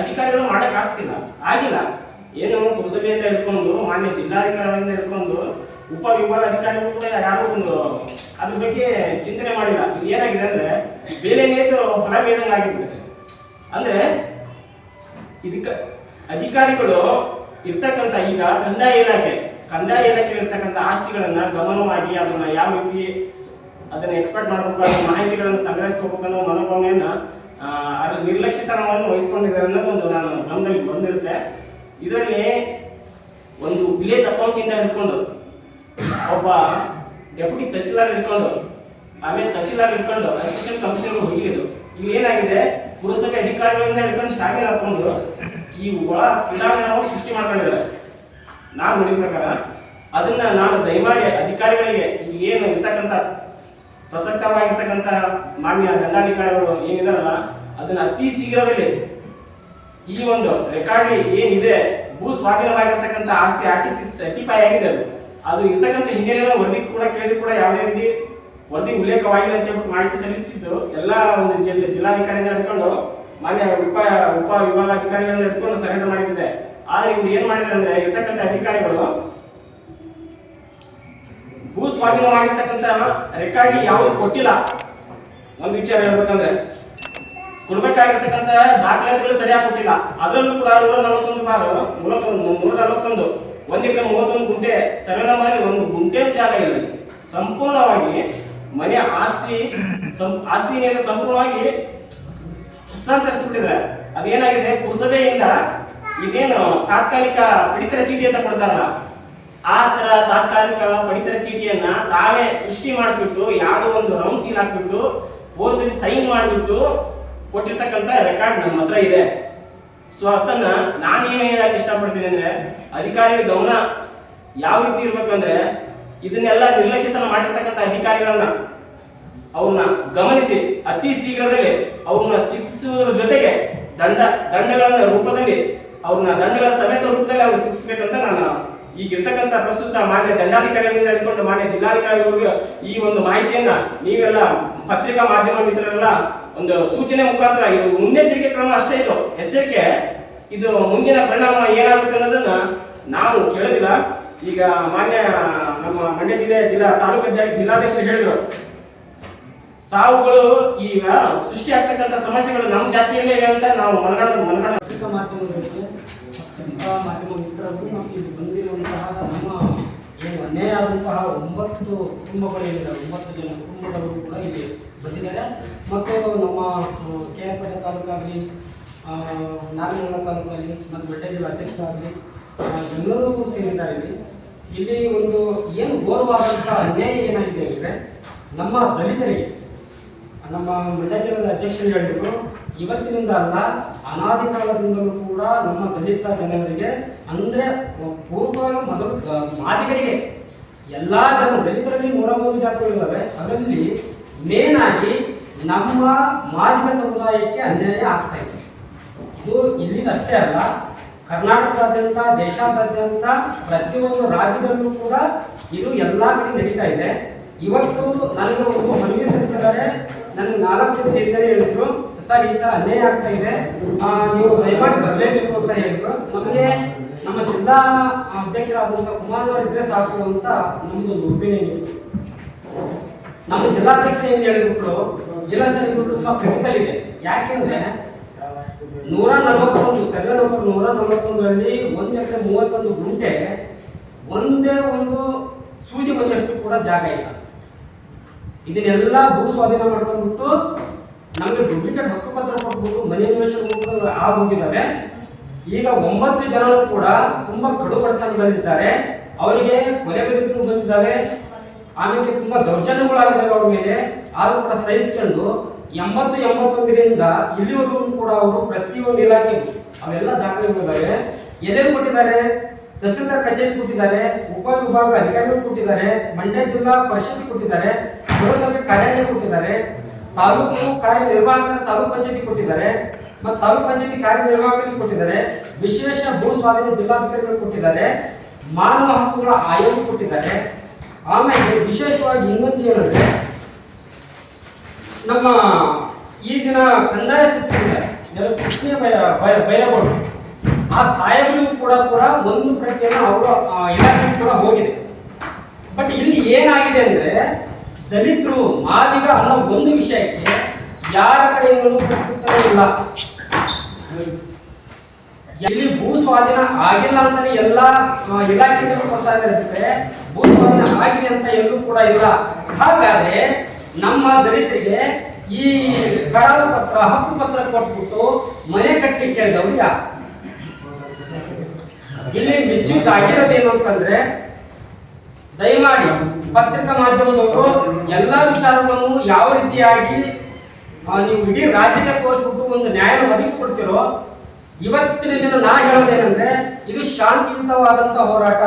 ಅಧಿಕಾರಿಗಳು ಮಾಡಕ್ ಆಗ್ತಿಲ್ಲ ಆಗಿಲ್ಲ. ಏನು ಪುರಸಭೆಯಿಂದ ಹಿಡ್ಕೊಂಡು, ಮಾನ್ಯ ಜಿಲ್ಲಾಧಿಕಾರಿಗಳಿಂದ ಹಿಡ್ಕೊಂಡು, ಉಪ ವಿಭಾಗ ಅಧಿಕಾರಿಗಳು ಕೂಡ ಯಾರು ಒಂದು ಅದ್ರ ಬಗ್ಗೆ ಚಿಂತನೆ ಮಾಡಿಲ್ಲ. ಏನಾಗಿದೆ ಅಂದ್ರೆ ಬೇರೆ ನೇತರು ಹೊರ ಆಗಿರ್ತದೆ ಅಂದ್ರೆ, ಇದಕ್ಕ ಅಧಿಕಾರಿಗಳು ಇರ್ತಕ್ಕಂಥ ಈಗ ಕಂದಾಯ ಇಲಾಖೆ ಕಂದಾಯ ಇಲಾಖೆ ಇರ್ತಕ್ಕಂಥ ಆಸ್ತಿಗಳನ್ನ ಗಮನವಾಗಿ ಅದನ್ನ ಯಾವ ರೀತಿ ಅದನ್ನ ಎಕ್ಸ್ಪರ್ಟ್ ಮಾಡಬೇಕು ಅದನ್ನ ಮಾಹಿತಿಗಳನ್ನು ಸಂಗ್ರಹಿಸ್ಕೋಬೇಕು ಅನ್ನೋ ಮನೋಭಾವನೆಯನ್ನ ಅದ್ರ ನಿರ್ಲಕ್ಷ್ಯತನವನ್ನು ವಹಿಸ್ಕೊಂಡಿದ್ದಾರೆ ಅನ್ನೋದು ಒಂದು ನಾನು ಗಮನದಲ್ಲಿ ಬಂದಿರುತ್ತೆ. ಇದರಲ್ಲಿ ಒಂದು ವಿಲೇಜ್ ಅಕೌಂಟ್ ಇಂದ ಹಿಡ್ಕೊಂಡು ಒಬ್ಬ ಡೆಪ್ಯೂಟಿ ತಹಸೀಲ್ದಾರ್ ಹಿಡ್ಕೊಂಡು, ಆಮೇಲೆ ತಹಸೀಲ್ದಾರ್ ಹಿಡ್ಕೊಂಡು ಅಸಿಸ್ಟೆಂಟ್ ಕಮಿಷನರ್ ಹೋಗಿದ್ದು ಇಲ್ಲಿ ಏನಾಗಿದೆ? ಪುರಸಭೆ ಅಧಿಕಾರಿಗಳಿಂದ ಹಿಡ್ಕೊಂಡು ಶಾಮೀಲ್ ಹಾಕೊಂಡು ಈ ಒಳ ಕ್ರೀಡಾಂಗಣವನ್ನು ಸೃಷ್ಟಿ ಮಾಡ್ಕೊಂಡಿದ್ದಾರೆ ನಾನು ನೋಡಿದ ಪ್ರಕಾರ ಅದನ್ನ ನಾನು ದಯಮಾಡಿ ಅಧಿಕಾರಿಗಳಿಗೆ ಏನು ಇರ್ತಕ್ಕಂಥ ಪ್ರಸಕ್ತವಾಗಿರ್ತಕ್ಕಂಥ ಮಾನ್ಯ ದಂಡಾಧಿಕಾರಿಗಳು ಏನಿದಾರಲ್ಲ, ಅದನ್ನ ಅತಿ ಶೀಘ್ರದಲ್ಲಿ ಈ ಒಂದು ರೆಕಾರ್ಡ್ ಏನಿದೆ ಭೂ ಸ್ವಾಧೀನವಾಗಿರ್ತಕ್ಕಂಥ ಆಸ್ತಿ ಆರ್ ಟಿ ಸಿ ಸರ್ಟಿಫೈ ಆಗಿದೆ ಅದು. ಅದು ಇರ್ತಕ್ಕಂಥ ಹಿನ್ನೆಲೆಯ ವರದಿ ಕೂಡ ಕೇಳಿದ್ರು ಕೂಡ ಯಾವುದೇ ರೀತಿ ವರದಿ ಉಲ್ಲೇಖವಾಗಿಲ್ಲ ಅಂತ ಹೇಳ್ಬಿಟ್ಟು ಮಾಹಿತಿ ಸಲ್ಲಿಸಿದ್ದು ಎಲ್ಲ ಒಂದು ಜಿಲ್ಲೆ ಜಿಲ್ಲಾಧಿಕಾರಿಯಿಂದ ಹಿಡ್ಕೊಂಡು ಮಾನ್ಯ ಉಪ ಉಪ ವಿಭಾಗಾಧಿಕಾರಿಗಳನ್ನ ಎತ್ಕೊಂಡು ಸರೆಂಡರ್ ಮಾಡಿದ್ದೆ ಆದ್ರೆ ಇವ್ರು ಏನ್ ಮಾಡಿದಾರೆ ಅಂದ್ರೆ ಇರ್ತಕ್ಕಂಥ ಅಧಿಕಾರಿಗಳು ಭೂ ಸ್ವಾಧೀನವಾಗಿರ್ತಕ್ಕಂಥ ರೆಕಾರ್ಡ್ ಯಾವ್ದು ಕೊಟ್ಟಿಲ್ಲ. ಒಂದು ವಿಚಾರ ಹೇಳ್ಬೇಕಂದ್ರೆ, ಕೊಡ್ಬೇಕಾಗಿರ್ತಕ್ಕಂಥ ದಾಖಲಾತಿಗಳು ಸರಿಯಾಗಿ ಕೊಟ್ಟಿಲ್ಲ. ಅದರಲ್ಲೂ ಕೂಡ ನೂರ ನಲವತ್ತೊಂದು ಭಾಗ ಮೂವತ್ತೊಂದು ನೂರ ನಲವತ್ತೊಂದು, ಒಂದು ಮೂವತ್ತೊಂದು ಗುಂಟೆ ಸರ್ವೆ ನಂಬರ್ ಒಂದು ಗುಂಟೆ ಜಾಗ ಇಲ್ಲ ಸಂಪೂರ್ಣವಾಗಿ ಮನೆ ಆಸ್ತಿ ಆಸ್ತಿ ಸಂಪೂರ್ಣವಾಗಿ ಹಸ್ತಾಂತರಿಸ್ಬಿಟ್ಟಿದ್ರೆ ಅದೇನಾಗಿದೆ ಪುರಸಭೆಯಿಂದ ಇದೇನು ತಾತ್ಕಾಲಿಕ ಪಡಿತರ ಚೀಟಿ ಅಂತ ಕೊಡ್ತಾರಲ್ಲ? ಆ ತರ ತಾತ್ಕಾಲಿಕ ಪಡಿತರ ಚೀಟಿಯನ್ನ ತಾವೇ ಸೃಷ್ಟಿ ಮಾಡಿಸ್ಬಿಟ್ಟು, ಯಾವುದೋ ಒಂದು ರೌಂಡ್ ಸೀಲ್ ಹಾಕ್ಬಿಟ್ಟು ಫೋರ್ಜರಿ ಸೈನ್ ಮಾಡಿಬಿಟ್ಟು ಕೊಟ್ಟಿರ್ತಕ್ಕಂಥ ರೆಕಾರ್ಡ್ ನಮ್ಮ ಹತ್ರ ಇದೆ. ಸೊ ಅದನ್ನ ನಾನು ಏನು ಹೇಳಕ್ ಇಷ್ಟಪಡ್ತೀನಿ ಅಂದ್ರೆ, ಅಧಿಕಾರಿಗಳ ಗಮನ ಯಾವ ರೀತಿ ಇರ್ಬೇಕಂದ್ರೆ ಇದನ್ನೆಲ್ಲ ನಿರ್ಲಕ್ಷ್ಯತನ ಮಾಡಿರ್ತಕ್ಕಂಥ ಅಧಿಕಾರಿಗಳನ್ನ ಅವ್ರನ್ನ ಗಮನಿಸಿ, ಅತಿ ಶೀಘ್ರದಲ್ಲಿ ಅವ್ರನ್ನ ಶಿಕ್ಷಿಸುವುದರ ಜೊತೆಗೆ ದಂಡ ದಂಡಗಳ ರೂಪದಲ್ಲಿ ಅವ್ರನ್ನ ದಂಡಗಳ ಸಮೇತ ರೂಪದಲ್ಲಿ ಅವ್ರಿಗೆ ಶಿಕ್ಷಿಸಬೇಕಂತ ನಾನು ಈಗ ಇರ್ತಕ್ಕಂಥ ಪ್ರಸ್ತುತ ಮಾನ್ಯ ದಂಡಾಧಿಕಾರಿಗಳಿಂದ ಹಿಡ್ಕೊಂಡು ಮಾನ್ಯ ಜಿಲ್ಲಾಧಿಕಾರಿಗಳಿಗೂ ಈ ಒಂದು ಮಾಹಿತಿಯನ್ನ ನೀವೆಲ್ಲ ಪತ್ರಿಕಾ ಮಾಧ್ಯಮ ಮಿತ್ರರೆಲ್ಲ ಒಂದು ಸೂಚನೆ ಮುಖಾಂತರ ಇದು ಮುನ್ನೆಚ್ಚರಿಕೆ ಕ್ರಮ ಅಷ್ಟೇ ಇದು. ಎಚ್ಚರಿಕೆ, ಇದು ಮುಂದಿನ ಪರಿಣಾಮ ಏನಾಗುತ್ತೆ ಅನ್ನೋದನ್ನ ನಾವು ಕೇಳೋದಿಲ್ಲ. ಈಗ ಮಾನ್ಯ ನಮ್ಮ ಮಂಡ್ಯ ಜಿಲ್ಲೆ ಜಿಲ್ಲಾ ತಾಲೂಕು ಜಿಲ್ಲಾಧ್ಯಕ್ಷರು ಹೇಳಿದ್ರು. ಸಾವುಗಳು ಈಗ ಸೃಷ್ಟಿ ಆಗ್ತಕ್ಕಂಥ ಸಮಸ್ಯೆಗಳು ನಮ್ಮ ಜಾತಿಯಲ್ಲೇ ಇವೆ ಅಂತ ನಾವು ಮನಗಣ ಮನಗಂಡ ಪತ್ರಿಕಾ ಮಾಧ್ಯಮಗಳಿಗೆ ಪತ್ರಿಕಾ ಮಾಧ್ಯಮ ಮಿತ್ರರು ಇಲ್ಲಿ ಬಂದಿರುವಂತಹ ನಮ್ಮ ಏನು ಅನ್ಯಾಯ ಆದಂತಹ ಒಂಬತ್ತು ಕುಟುಂಬಗಳು ಏನಿದೆ ಒಂಬತ್ತು ಜನ ಕುಟುಂಬದವರು ಕೂಡ ಇಲ್ಲಿ ಬಂದಿದ್ದಾರೆ. ಮತ್ತು ನಮ್ಮ ಕೆ ಆರ್ ಪೇಟೆ ತಾಲೂಕಾಗಲಿ ನಾಗಮಂಗಲ ತಾಲೂಕಾಗಲಿ ಮತ್ತು ಮಂಡ್ಯ ಅಧ್ಯಕ್ಷ ಅಧ್ಯಕ್ಷರಾಗಲಿ ಆ, ಎಲ್ಲರೂ ಸೇರಿದ್ದಾರೆ ಇಲ್ಲಿ. ಇಲ್ಲಿ ಒಂದು ಏನು ಘೋರವಾದಂಥ ಅನ್ಯಾಯ ಏನಾಗಿದೆ ಅಂದರೆ ನಮ್ಮ ದಲಿತರಿಗೆ ನಮ್ಮ ಮಂಡ್ಯ ಅಧ್ಯಕ್ಷರು ಹೇಳಿದ್ರು, ಇವತ್ತಿನಿಂದ ಅಲ್ಲ ಅನಾದಿ ಕಾಲದಿಂದಲೂ ಕೂಡ ನಮ್ಮ ದಲಿತ ಜನರಿಗೆ, ಅಂದ್ರೆ ಪೂರ್ವವಾಗಿ ಮೊದಲು ಮಾದಿಗರಿಗೆ, ಎಲ್ಲಾ ಜನ ದಲಿತರಲ್ಲಿ ನೂರ ಮೂರು ಜಾತಿಗಳಿದ್ದಾವೆ ಅದರಲ್ಲಿ ಮೇನ್ ಆಗಿ ನಮ್ಮ ಮಾದಿಗ ಸಮುದಾಯಕ್ಕೆ ಅನ್ಯಾಯ ಆಗ್ತಾ ಇದೆ. ಇದು ಇಲ್ಲಿದಷ್ಟೇ ಅಲ್ಲ, ಕರ್ನಾಟಕದಾದ್ಯಂತ, ದೇಶಾದ್ಯಂತ ಪ್ರತಿಯೊಂದು ರಾಜ್ಯದಲ್ಲೂ ಕೂಡ ಇದು ಎಲ್ಲಾ ಕಡೆ ನಡೀತಾ ಇದೆ. ಇವತ್ತು ನನಗೆ ಒಂದು ಮನವಿ ಸಲ್ಲಿಸಿದ್ದಾರೆ ನನಗೆ ನಾಲ್ಕು ಇದ್ದರೆ ಹೇಳಿದ್ರು, ಸರ್, ಈ ತರ ಅನ್ಯಾಯ ಆಗ್ತಾ ಇದೆ. ನೀವು ದಯಮಾಡಿ ಬರಲೇಬೇಕು ಅಂತ ಹೇಳಿದ್ರು. ನಮಗೆ ನಮ್ಮ ಜಿಲ್ಲಾ ಅಧ್ಯಕ್ಷರಾದಂಥ ಕುಮಾರ್ ಇದ್ರೆ ಸಾಕು ಅಂತ ನಮ್ದು ಒಪಿನಿಯನ್ ಇತ್ತು ನಮ್ಮ ಜಿಲ್ಲಾಧ್ಯಕ್ಷರು ಏನ್ ಹೇಳಿಬಿಟ್ರು ಇಲ್ಲ ಸರ್, ಇದು ತುಂಬಾ ಕ್ರಿಟಿಕಲ್ ಇದೆ. ಯಾಕೆಂದ್ರೆ ನೂರ ನಲವತ್ತೊಂದು, ಸರ್ವೆ ನಂಬರ್ ನೂರ ನಲವತ್ತೊಂದರಲ್ಲಿ ಒಂದು ಎಕರೆ ಮೂವತ್ತೊಂದು ಗುಂಟೆ ಒಂದೇ ಒಂದು ಸೂಜಿ ಮನೆಯಷ್ಟು ಕೂಡ ಜಾಗ ಇಲ್ಲ. ಇದನ್ನೆಲ್ಲ ಭೂ ಸ್ವಾಧೀನ ಮಾಡ್ಕೊಂಡ್ಬಿಟ್ಟು ನಮಗೆ ಡೂಪ್ಲಿಕೇಟ್ ಹಕ್ಕುಪತ್ರ ಕೊಟ್ಬಿಟ್ಟು ಮನೆ ನಿವೇಶನ ಆಗೋಗಿದ್ದಾವೆ ಈಗ ಒಂಬತ್ತು ಜನರು ಕೂಡ ತುಂಬಾ ಕಡು ಬಂದಿದ್ದಾರೆ ಅವರಿಗೆ ಕೊಲೆ ಬೆದರಿಕೆಗಳು ಬಂದಿದ್ದಾವೆ. ಆಮೇಲೆ ತುಂಬಾ ದೌರ್ಜನ್ಯಗಳಾಗಿದ್ದಾವೆ ಅವ್ರ ಮೇಲೆ. ಆದ್ರೂ ಕೂಡ ಸಹಿಸ್ಕೊಂಡು ಎಂಬತ್ತು ಎಂಬತ್ತೊಂದರಿಂದ ಇಲ್ಲಿವರೆಗೂ ಕೂಡ ಅವರು ಪ್ರತಿಯೊಂದು ಇಲಾಖೆ ಅವೆಲ್ಲ ದಾಖಲೆಗಳಿದ್ದಾವೆ ಎಲ್ಲೆಲ್ಲಿ ಕೊಟ್ಟಿದ್ದಾರೆ? ತಹಸೀಲ್ದಾರ್ ಕಚೇರಿ ಕೊಟ್ಟಿದ್ದಾರೆ. ಉಪವಿಭಾಗ ಅಧಿಕಾರಿಗಳು ಕೊಟ್ಟಿದ್ದಾರೆ. ಮಂಡ್ಯ ಜಿಲ್ಲಾ ಪರಿಷತ್ ಕೊಟ್ಟಿದ್ದಾರೆ. ಪುರಸಭೆ ಕಾರ್ಯಾಲಯ ಕೊಟ್ಟಿದ್ದಾರೆ, ತಾಲೂಕು ಕಾರ್ಯನಿರ್ವಾಹಕ ತಾಲೂಕು ಪಂಚಾಯತಿ ಕೊಟ್ಟಿದ್ದಾರೆ, ಮತ್ತು ತಾಲೂಕು ಪಂಚಾಯತಿ ಕಾರ್ಯನಿರ್ವಾಹಕರಿಗೆ ಕೊಟ್ಟಿದ್ದಾರೆ, ವಿಶೇಷ ಭೂ ಸ್ವಾಧೀನ ಜಿಲ್ಲಾಧಿಕಾರಿಗಳು ಕೊಟ್ಟಿದ್ದಾರೆ, ಮಾನವ ಹಕ್ಕುಗಳ ಆಯೋಗ ಕೊಟ್ಟಿದ್ದಾರೆ. ಆಮೇಲೆ ವಿಶೇಷವಾಗಿ ಇನ್ನೊಂದು ಏನಂದ್ರೆ, ನಮ್ಮ ಈ ದಿನ ಕಂದಾಯ ಯಾರು ಕೃಷ್ಣ ಬೈರೇಗೌಡರು ಆ ಸಾಹೇಬರಿಗೂ ಕೂಡ ಕೂಡ ಒಂದು ಪ್ರತಿಯನ್ನು ಅವರು ಇಲಾಖೆಗೆ ಕೂಡ ಹೋಗಿದೆ. ಬಟ್ ಇಲ್ಲಿ ಏನಾಗಿದೆ ಅಂದ್ರೆ ದಲಿತರು ಮಾದಿಗ ಅನ್ನೋ ಒಂದು ವಿಷಯಕ್ಕೆ ಯಾರ ಕಡೆಯಿಂದಲೂ ಇಲ್ಲ. ಇಲ್ಲಿ ಭೂ ಸ್ವಾಧೀನ ಆಗಿಲ್ಲ ಅಂತಾನೆ ಎಲ್ಲ ಇಲಾಖೆಗಳು ಕೊಡ್ತಾ ಇದ್ದಾರೆ ಭೂ ಸ್ವಾಧೀನ ಆಗಿದೆ ಅಂತ ಎಲ್ಲೂ ಕೂಡ ಇಲ್ಲ. ಹಾಗಾದ್ರೆ ನಮ್ಮ ದಲಿತರಿಗೆ ಈ ಕರಾರು ಪತ್ರ, ಹಕ್ಕು ಪತ್ರ ಕೊಟ್ಬಿಟ್ಟು ಮನೆ ಕಟ್ಟಿ ಕೇಳಿದವ್ರು ಯಾರು? ಇಲ್ಲಿ ಮಿಸ್ಯೂಸ್ ಆಗಿರೋದೇನು ಅಂತಂದ್ರೆ ದಯಮಾಡಿ ಪತ್ರಿಕಾ ಮಾಧ್ಯಮದವರು ಎಲ್ಲ ವಿಚಾರಗಳನ್ನು ಯಾವ ರೀತಿಯಾಗಿ ನೀವು ಇಡೀ ರಾಜ್ಯಕ್ಕೆ ತೋರಿಸ್ಬಿಟ್ಟು ಒಂದು ನ್ಯಾಯವನ್ನು ಒದಗಿಸ್ಕೊಡ್ತಿರೋ, ಇವತ್ತಿನ ದಿನ ನಾ ಹೇಳೋದೇನೆಂದ್ರೆ, ಇದು ಶಾಂತಿಯುತವಾದಂತ ಹೋರಾಟ.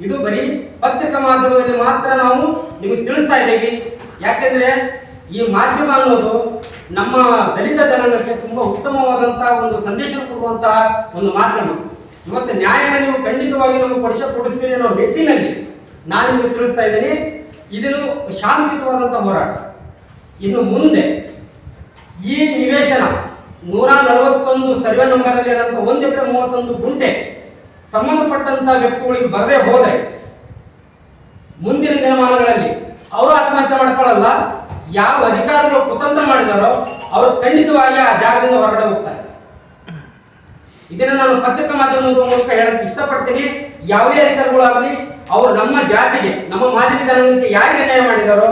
ಇದು ಬರೀ ಪತ್ರಿಕಾ ಮಾಧ್ಯಮದಲ್ಲಿ ಮಾತ್ರ ನಾವು ನಿಮಗೆ ತಿಳಿಸ್ತಾ ಇದ್ದೀವಿ. ಯಾಕೆಂದ್ರೆ ಈ ಮಾಧ್ಯಮ ಅನ್ನೋದು ನಮ್ಮ ದಲಿತ ಜನಾಂಗಕ್ಕೆ ತುಂಬಾ ಉತ್ತಮವಾದಂತಹ ಒಂದು ಸಂದೇಶ ಕೊಡುವಂತಹ ಒಂದು ಮಾಧ್ಯಮ. ಇವತ್ತು ನ್ಯಾಯನ ನೀವು ಖಂಡಿತವಾಗಿ ನಮಗೆ ಪಡಿಸ ಕೊಡಿಸ್ತೀರಿ ಅನ್ನೋ ನಿಟ್ಟಿನಲ್ಲಿ ನಾನು ನಿಮಗೆ ತಿಳಿಸ್ತಾ ಇದ್ದೀನಿ, ಇದನ್ನು ಶಾಂತಿಯುತವಾದಂತಹ ಹೋರಾಟ. ಇನ್ನು ಮುಂದೆ ಈ ನಿವೇಶನ ನೂರ ನಲವತ್ತೊಂದು ಸರ್ವೆ ನಂಬರ್ ಅಲ್ಲಿ ಇರೋಂಥ ಒಂದು ಎಕರೆ ಮೂವತ್ತೊಂದು ಗುಂಟೆ ಸಂಬಂಧಪಟ್ಟಂಥ ವ್ಯಕ್ತಿಗಳಿಗೆ ಬರದೇ ಹೋದರೆ ಮುಂದಿನ ದಿನಮಾನಗಳಲ್ಲಿ ಅವರು ಆತ್ಮಹತ್ಯೆ ಮಾಡ್ಕೊಳ್ಳಲ್ಲ, ಯಾವ ಅಧಿಕಾರಿಗಳು ಕುತಂತ್ರ ಮಾಡಿದಾರೋ ಅವರು ಖಂಡಿತವಾಗಿ ಆ ಜಾಗದಿಂದ ಹೊರಗಡೆ ಇದನ್ನ ನಾನು ಪತ್ರಿಕಾ ಮಾಧ್ಯಮದ ಮೂಲಕ ಹೇಳಕ್ಕೆ ಇಷ್ಟಪಡ್ತೀನಿ. ಯಾವುದೇ ಅಧಿಕಾರಿಗಳಾಗಲಿ ಅವರು ನಮ್ಮ ಜಾತಿಗೆ, ನಮ್ಮ ಮಾದರಿ ಜನರಂತೆ ಯಾರಿಗೆ ನ್ಯಾಯ ಮಾಡಿದಾರೋ,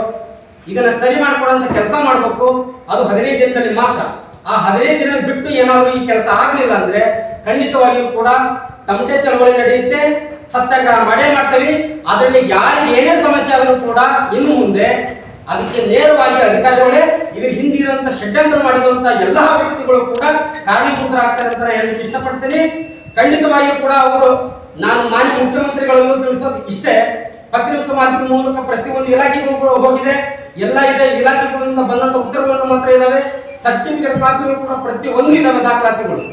ಇದನ್ನ ಸರಿ ಮಾಡ್ಕೊಳ್ಳೋಂಥ ಕೆಲಸ ಮಾಡಬೇಕು. ಅದು ಹದಿನೈದು ದಿನದಲ್ಲಿ ಮಾತ್ರ. ಆ ಹದಿನೈದು ದಿನ ಬಿಟ್ಟು ಏನಾದರೂ ಈ ಕೆಲಸ ಆಗಲಿಲ್ಲ ಅಂದ್ರೆ ಖಂಡಿತವಾಗಿಯೂ ಕೂಡ ತಮಟೆ ಚಳವಳಿ ನಡೆಯುತ್ತೆ. ಸತ್ಯಾಗ್ರಹ ಮಾಡೇ ಮಾಡ್ತೀವಿ. ಅದರಲ್ಲಿ ಯಾರಿಗೆ ಏನೇ ಸಮಸ್ಯೆ ಆದರೂ ಕೂಡ ಇನ್ನು ಮುಂದೆ ಅದಕ್ಕೆ ನೇರವಾಗಿ ಅಧಿಕಾರಿಗಳೇ ಇದ್ರ ಹಿಂದಿರುವಂತ ಷಡ್ಯಂತ್ರ ಮಾಡಿರುವಂತ ಎಲ್ಲಾ ವ್ಯಕ್ತಿಗಳು ಕೂಡ ಕಾರಣೀಭೂತರಾಗ್ತಾರೆ ಅಂತ ಹೇಳಲಿಕ್ಕೆ ಇಷ್ಟಪಡ್ತೀನಿ. ಖಂಡಿತವಾಗಿಯೂ ಕೂಡ ಅವರು ನಾನು ಮಾನ್ಯ ಮುಖ್ಯಮಂತ್ರಿಗಳನ್ನು ತಿಳಿಸೋದು ಇಷ್ಟೇ. ಪತ್ರಿಕಾ ಮಾಧ್ಯಮ ಮೂಲಕ ಪ್ರತಿಯೊಂದು ಇಲಾಖೆಗೂ ಕೂಡ ಹೋಗಿದೆ. ಎಲ್ಲ ಇದೆ, ಇಲಾಖೆಗಳಿಂದ ಬಂದಂತ ಉತ್ತರಗಳನ್ನು ಮಾತ್ರ ಇದಾವೆ. ಸರ್ಟಿಫಿಕೇಟ್ ಕಾಪಿಗಳು ಕೂಡ ಪ್ರತಿ ಒಂದು ಇದಾವೆ ದಾಖಲಾತಿಗಳು.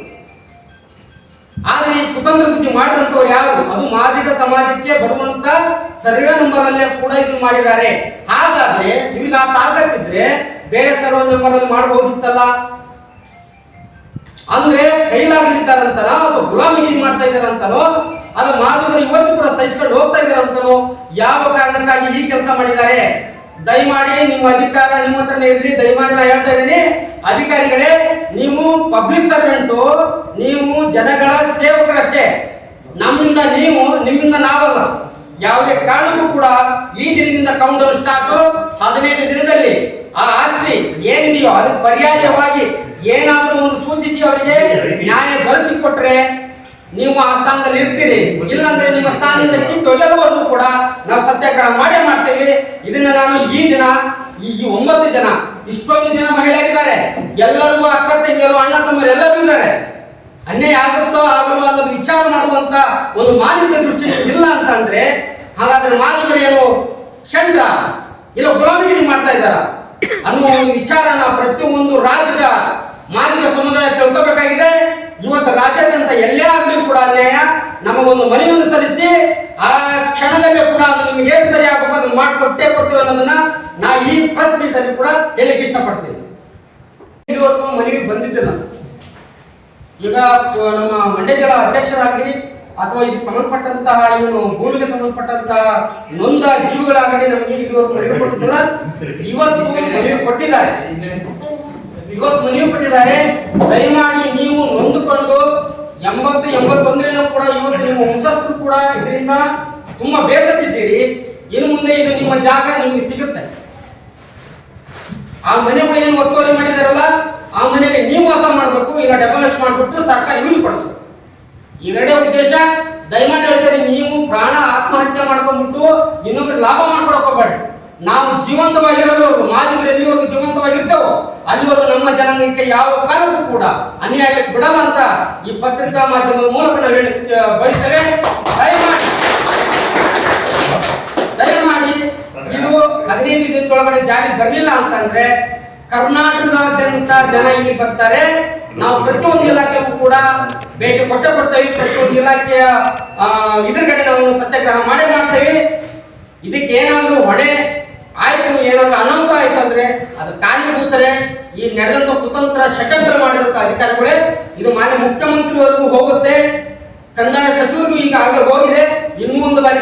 ಆದ್ರೆ ಈ ಕುತಂತ್ರ ಬುದ್ಧಿ ಮಾಡಿದಂತವ್ರು ಯಾರು? ಅದು ಮಾದಿಗ ಸಮಾಜಕ್ಕೆ ಬರುವಂತ ಸರ್ವೆ ನಂಬರ್ ಅಲ್ಲೇ ಕೂಡ ಇದನ್ನ ಮಾಡಿದ್ದಾರೆ. ಹಾಗಾದ್ರೆ ಇವ್ರಿಗೆ ಆ ತಾಕತ್ತಿದ್ರೆ ಬೇರೆ ಸರ್ವೆ ನಂಬರ್ ಅಲ್ಲಿ ಮಾಡಬಹುದಿತ್ತಲ್ಲ ಅಂದ್ರೆ ಕೈಲಾಗಲಿದ್ದಾರಂತನೋ ಅಥವಾ ಗುಲಾಮಿಗಿರಿ ಮಾಡ್ತಾ ಇದ್ದಾರಂತನೋ ಅದು ಮಾದಿಗರು ಇವತ್ತು ಕೂಡ ಸಹಿಸ್ಕೊಂಡು ಹೋಗ್ತಾ ಇದ್ದಾರಂತನೋ ಯಾವ ಕಾರಣಕ್ಕಾಗಿ ಈ ಕೆಲಸ ಮಾಡಿದ್ದಾರೆ? ದಯಮಾಡಿ ನಿಮ್ಮ ಅಧಿಕಾರ ನಿಮ್ಮ ಹತ್ರನೇ ಇರಲಿ. ದಯಮಾಡಿ ನಾನು ಹೇಳ್ತಾ ಇದ್ದೀನಿ, ಅಧಿಕಾರಿಗಳೇ, ನೀವು ಪಬ್ಲಿಕ್ ಸರ್ವೆಂಟು ನೀವು ಜನಗಳ ಸೇವಕರಷ್ಟೇ. ನಮ್ಮಿಂದ ನೀವು, ನಿಮ್ಮಿಂದ ನಾವಲ್ಲ. ಯಾವುದೇ ಕಾರಣಕ್ಕೂ ಕೂಡ ಈ ದಿನದಿಂದ ಕೌಂಟ್ ಡೌನ್ ಸ್ಟಾರ್ಟ್ ಹದಿನೈದು ದಿನದಲ್ಲಿ ಆ ಆಸ್ತಿ ಏನಿದೆಯೋ, ಅದಕ್ಕೆ ಪರ್ಯಾಯವಾಗಿ ಏನಾದರೂ ಒಂದು ಸೂಚಿಸಿ ಅವರಿಗೆ ನ್ಯಾಯ ದೊರಕಿಸಿಕೊಟ್ರೆ ನೀವು ಆ ಸ್ಥಾನದಲ್ಲಿ ಇರ್ತೀರಿ. ಇಲ್ಲಾಂದ್ರೆ ನಿಮ್ಮ ಸ್ಥಾನದಿಂದ ಕಿತ್ತು ಒಗೆಯುವವರೆಗೂ ಕೂಡ ನಾವು ಸತ್ಯಾಗ್ರಹ ಮಾಡೇ ಮಾಡ್ತೇವೆ. ಇದನ್ನ ನಾನು ಈ ದಿನ, ಈ ಒಂಬತ್ತು ಜನ, ಇಷ್ಟೊಂದು ಜನ ಮಹಿಳೆಯರಿದ್ದಾರೆ. ಎಲ್ಲರಿಗೂ ಅಕ್ಕ ತಂಗಿಯರು ಅಣ್ಣ ತಮ್ಮರು ಎಲ್ಲರೂ ಇದ್ದಾರೆ. ಅನ್ಯಾಯ ಆಗುತ್ತೋ ಆಗಲ್ಲ ಅನ್ನೋದು ವಿಚಾರ ಮಾಡುವಂತ ಒಂದು ಮಾನವೀಯ ದೃಷ್ಟಿ ಇಲ್ಲ ಅಂತ ಅಂದ್ರೆ ಹಾಗಾದ್ರೆ ಮಾನವರು ಏನು ಶಂಡ ಇಲ್ಲ ಗುಲಾಮಗಿರಿ ಮಾಡ್ತಾ ಇದ್ದಾರ ಅನ್ನುವ ಒಂದು ವಿಚಾರನ ಪ್ರತಿಯೊಂದು ರಾಜ್ಯದ ಮಾದಿಗ ಸಮುದಾಯ ತಿಳ್ಕೋಬೇಕಾಗಿದೆ ಇವತ್ತು ರಾಜ್ಯಾದ್ಯಂತ ಎಲ್ಲೇ ಆಗಲಿ ಕೂಡ ಅನ್ಯಾಯ ಒಂದು ಮನವಿಯನ್ನು ಸಲ್ಲಿಸಿ, ಆ ಕ್ಷಣದಲ್ಲೇ ಕೂಡ ಅದು ನಿಮಗೆ ಏನು ಸರಿ ಆಗಬೇಕು ಅದನ್ನು ಮಾಡಿಕೊಟ್ಟೇ ಕೊಡ್ತೀವಿ ಅನ್ನೋದನ್ನ ನಾ ಈ ಪ್ರೆಸ್ ಮೀಟ್ ಅಲ್ಲಿ ಕೂಡ ಹೇಳಲಿಕ್ಕೆ ಇಷ್ಟಪಡ್ತೀನಿ ಇದುವರೆಗೂ ಮನವಿ ಬಂದಿದ್ದಿಲ್ಲ. ಈಗ ನಮ್ಮ ಮಂಡ್ಯ ಜಿಲ್ಲಾ ಅಧ್ಯಕ್ಷರಾಗಲಿ ಅಥವಾ ಇದಕ್ಕೆ ಸಂಬಂಧಪಟ್ಟಂತಹ ಏನು ಭೂಮಿಗೆ ಸಂಬಂಧಪಟ್ಟಂತಹ ನೊಂದ ಜೀವಿಗಳಾಗಲಿ ನಮಗೆ ಇದುವರೆಗೂ ಮನವಿ ಕೊಟ್ಟಿದ್ದಿಲ್ಲ. ಇವತ್ತು ಮನವಿ ಕೊಟ್ಟಿದ್ದಾರೆ. ಇವತ್ತು ಮನವಿ ಕೊಟ್ಟಿದ್ದಾರೆ. ದಯಮಾಡಿ ನೀವು ನೊಂದುಕೊಂಡು ಎಂಬತ್ತು ಎಂಬತ್ತೊಂದರಿಂದ ಕೂಡ ಇವತ್ತು ನಿಮ್ಮ ವಂಶಸ್ಥರು ಕೂಡ ಇದರಿಂದ ತುಂಬಾ ಬೇಸತ್ತಿದ್ದೀರಿ. ಇನ್ನು ಮುಂದೆ ಇದು ನಿಮ್ಮ ಜಾಗ ನಿಮಗೆ ಸಿಗುತ್ತೆ. ಆ ಮನೆಗಳು ಏನು ಒತ್ತುವರಿ ಮಾಡಿದಾರಲ್ಲ, ಆ ಮನೆಯಲ್ಲಿ ನೀವು ವಾಸ ಮಾಡಬೇಕು. ಇಲ್ಲ ಡೆಮಾಲಿಷ್ ಮಾಡಿಬಿಟ್ಟು ಸರ್ಕಾರ ಇವ್ರಿಗೆ ಕೊಡಿಸ್ಬೇಕು. ಇವೆರಡೇ ಉದ್ದೇಶ, ದಯಮಾಡಿ ಹೇಳ್ತಾರೆ, ನೀವು ಪ್ರಾಣ ಆತ್ಮಹತ್ಯೆ ಮಾಡ್ಕೊಂಡ್ಬಿಟ್ಟು ಇನ್ನೊಬ್ಬರು ಲಾಭ ಮಾಡ್ಕೊಳಕ್ ಹೋಗ್ಬೇಡಿ ನಾವು ಜೀವಂತವಾಗಿರೋರು ಮಾದಿಗರು ಎಲ್ಲಿವರೆಗೂ ಜೀವಂತವಾಗಿರ್ತೇವೋ, ಅಲ್ಲಿವರೆಗೂ ನಮ್ಮ ಜನಾಂಗಕ್ಕೆ ಯಾವ ಕಾರಣಕ್ಕೂ ಕೂಡ ಅನ್ಯಾಯ ಬಿಡಲ್ಲ ಅಂತ ಈ ಪತ್ರಿಕಾ ಮಾಧ್ಯಮದ ಮೂಲಕ ನಾವು ಹೇಳಿ ಬಯಸ್ತೇವೆ. ದಯಮಾಡಿ. ದಯಮಾಡಿ ಇದು ಹದಿನೈದು ದಿನದೊಳಗಡೆ ಜಾರಿ ಬರಲಿಲ್ಲ ಅಂತಂದ್ರೆ ಕರ್ನಾಟಕದಾದ್ಯಂತ ಜನ ಇಲ್ಲಿ ಬರ್ತಾರೆ. ನಾವು ಪ್ರತಿಯೊಂದು ಇಲಾಖೆಗೂ ಕೂಡ ಭೇಟಿ ಕೊಟ್ಟೆ ಕೊಡ್ತೇವೆ, ಪ್ರತಿಯೊಂದು ಇಲಾಖೆಯ ಇದ್ರ ಕಡೆ ನಾವು ಸತ್ಯಾಗ್ರಹ ಮಾಡೇ ಮಾಡ್ತೇವೆ. ಇದಕ್ಕೆ ಏನಾದರೂ ಹೊಣೆ ಆಯ್ತು ಅನಂತ ಆಯ್ತಂದ್ರೆ ಅದು ಕಾರಣೀಭೂತರೆ ಈ ನಡೆದಂತ ಕುತಂತ್ರ ಷಟಂತ್ರ ಮಾಡಿದಂತ ಅಧಿಕಾರಿಗಳೇ, ಇದು ಮಾನ್ಯ ಮುಖ್ಯಮಂತ್ರಿವರೆಗೂ ಹೋಗುತ್ತೆ. ಕಂದಾಯ ಸಚಿವರಿಗೂ ಈಗ ಆಗ ಹೋಗಿದೆ. ಇನ್ನೂ ಒಂದು ಬಾರಿ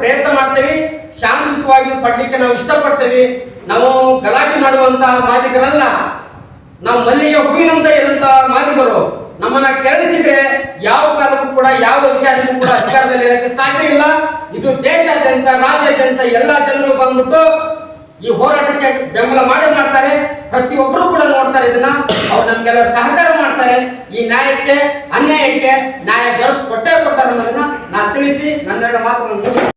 ಪ್ರಯತ್ನ ಮಾಡ್ತೇವೆ. ಶಾಂತಿಯುತವಾಗಿ ಪಡ್ಲಿಕ್ಕೆ ನಾವು ಇಷ್ಟಪಡ್ತೇವೆ. ನಾವು ಗಲಾಟೆ ಮಾಡುವಂತಹ ಮಾದಿಗರಲ್ಲ. ನಾವು ಮಲ್ಲಿಗೆ ಹೂವಿನಂತ ಇರುವಂತ ಮಾದಿಗರು ನಮ್ಮನ್ನ ಕೆರಳಿಸಿದ್ರೆ ಯಾವ ಕಾಲಕ್ಕೂ ಕೂಡ, ಯಾವ ಅಧಿಕಾರಿಗೂ ಕೂಡ ಅಧಿಕಾರದಲ್ಲಿ ಇರಕ್ಕೆ ಸಾಧ್ಯ ಇಲ್ಲ. ಇದು ದೇಶಾದ್ಯಂತ, ರಾಜ್ಯಾದ್ಯಂತ ಎಲ್ಲಾ ಜನರು ಬಂದ್ಬಿಟ್ಟು ಈ ಹೋರಾಟಕ್ಕೆ ಬೆಂಬಲ ಮಾಡೇ ಮಾಡ್ತಾರೆ. ಪ್ರತಿಯೊಬ್ಬರು ಕೂಡ ನೋಡ್ತಾರೆ ಇದನ್ನ. ಅವ್ರು ನಮ್ಗೆಲ್ಲ ಸಹಕಾರ ಮಾಡ್ತಾರೆ. ಈ ನ್ಯಾಯಕ್ಕೆ, ಅನ್ಯಾಯಕ್ಕೆ ನ್ಯಾಯ ಕೊಟ್ಟೇ ಕೊಡ್ತಾರೆ ಅನ್ನೋದನ್ನ ನಾನು ತಿಳಿಸಿ, ನನ್ನೆರಡು ಮಾತುಗಳನ್ನು.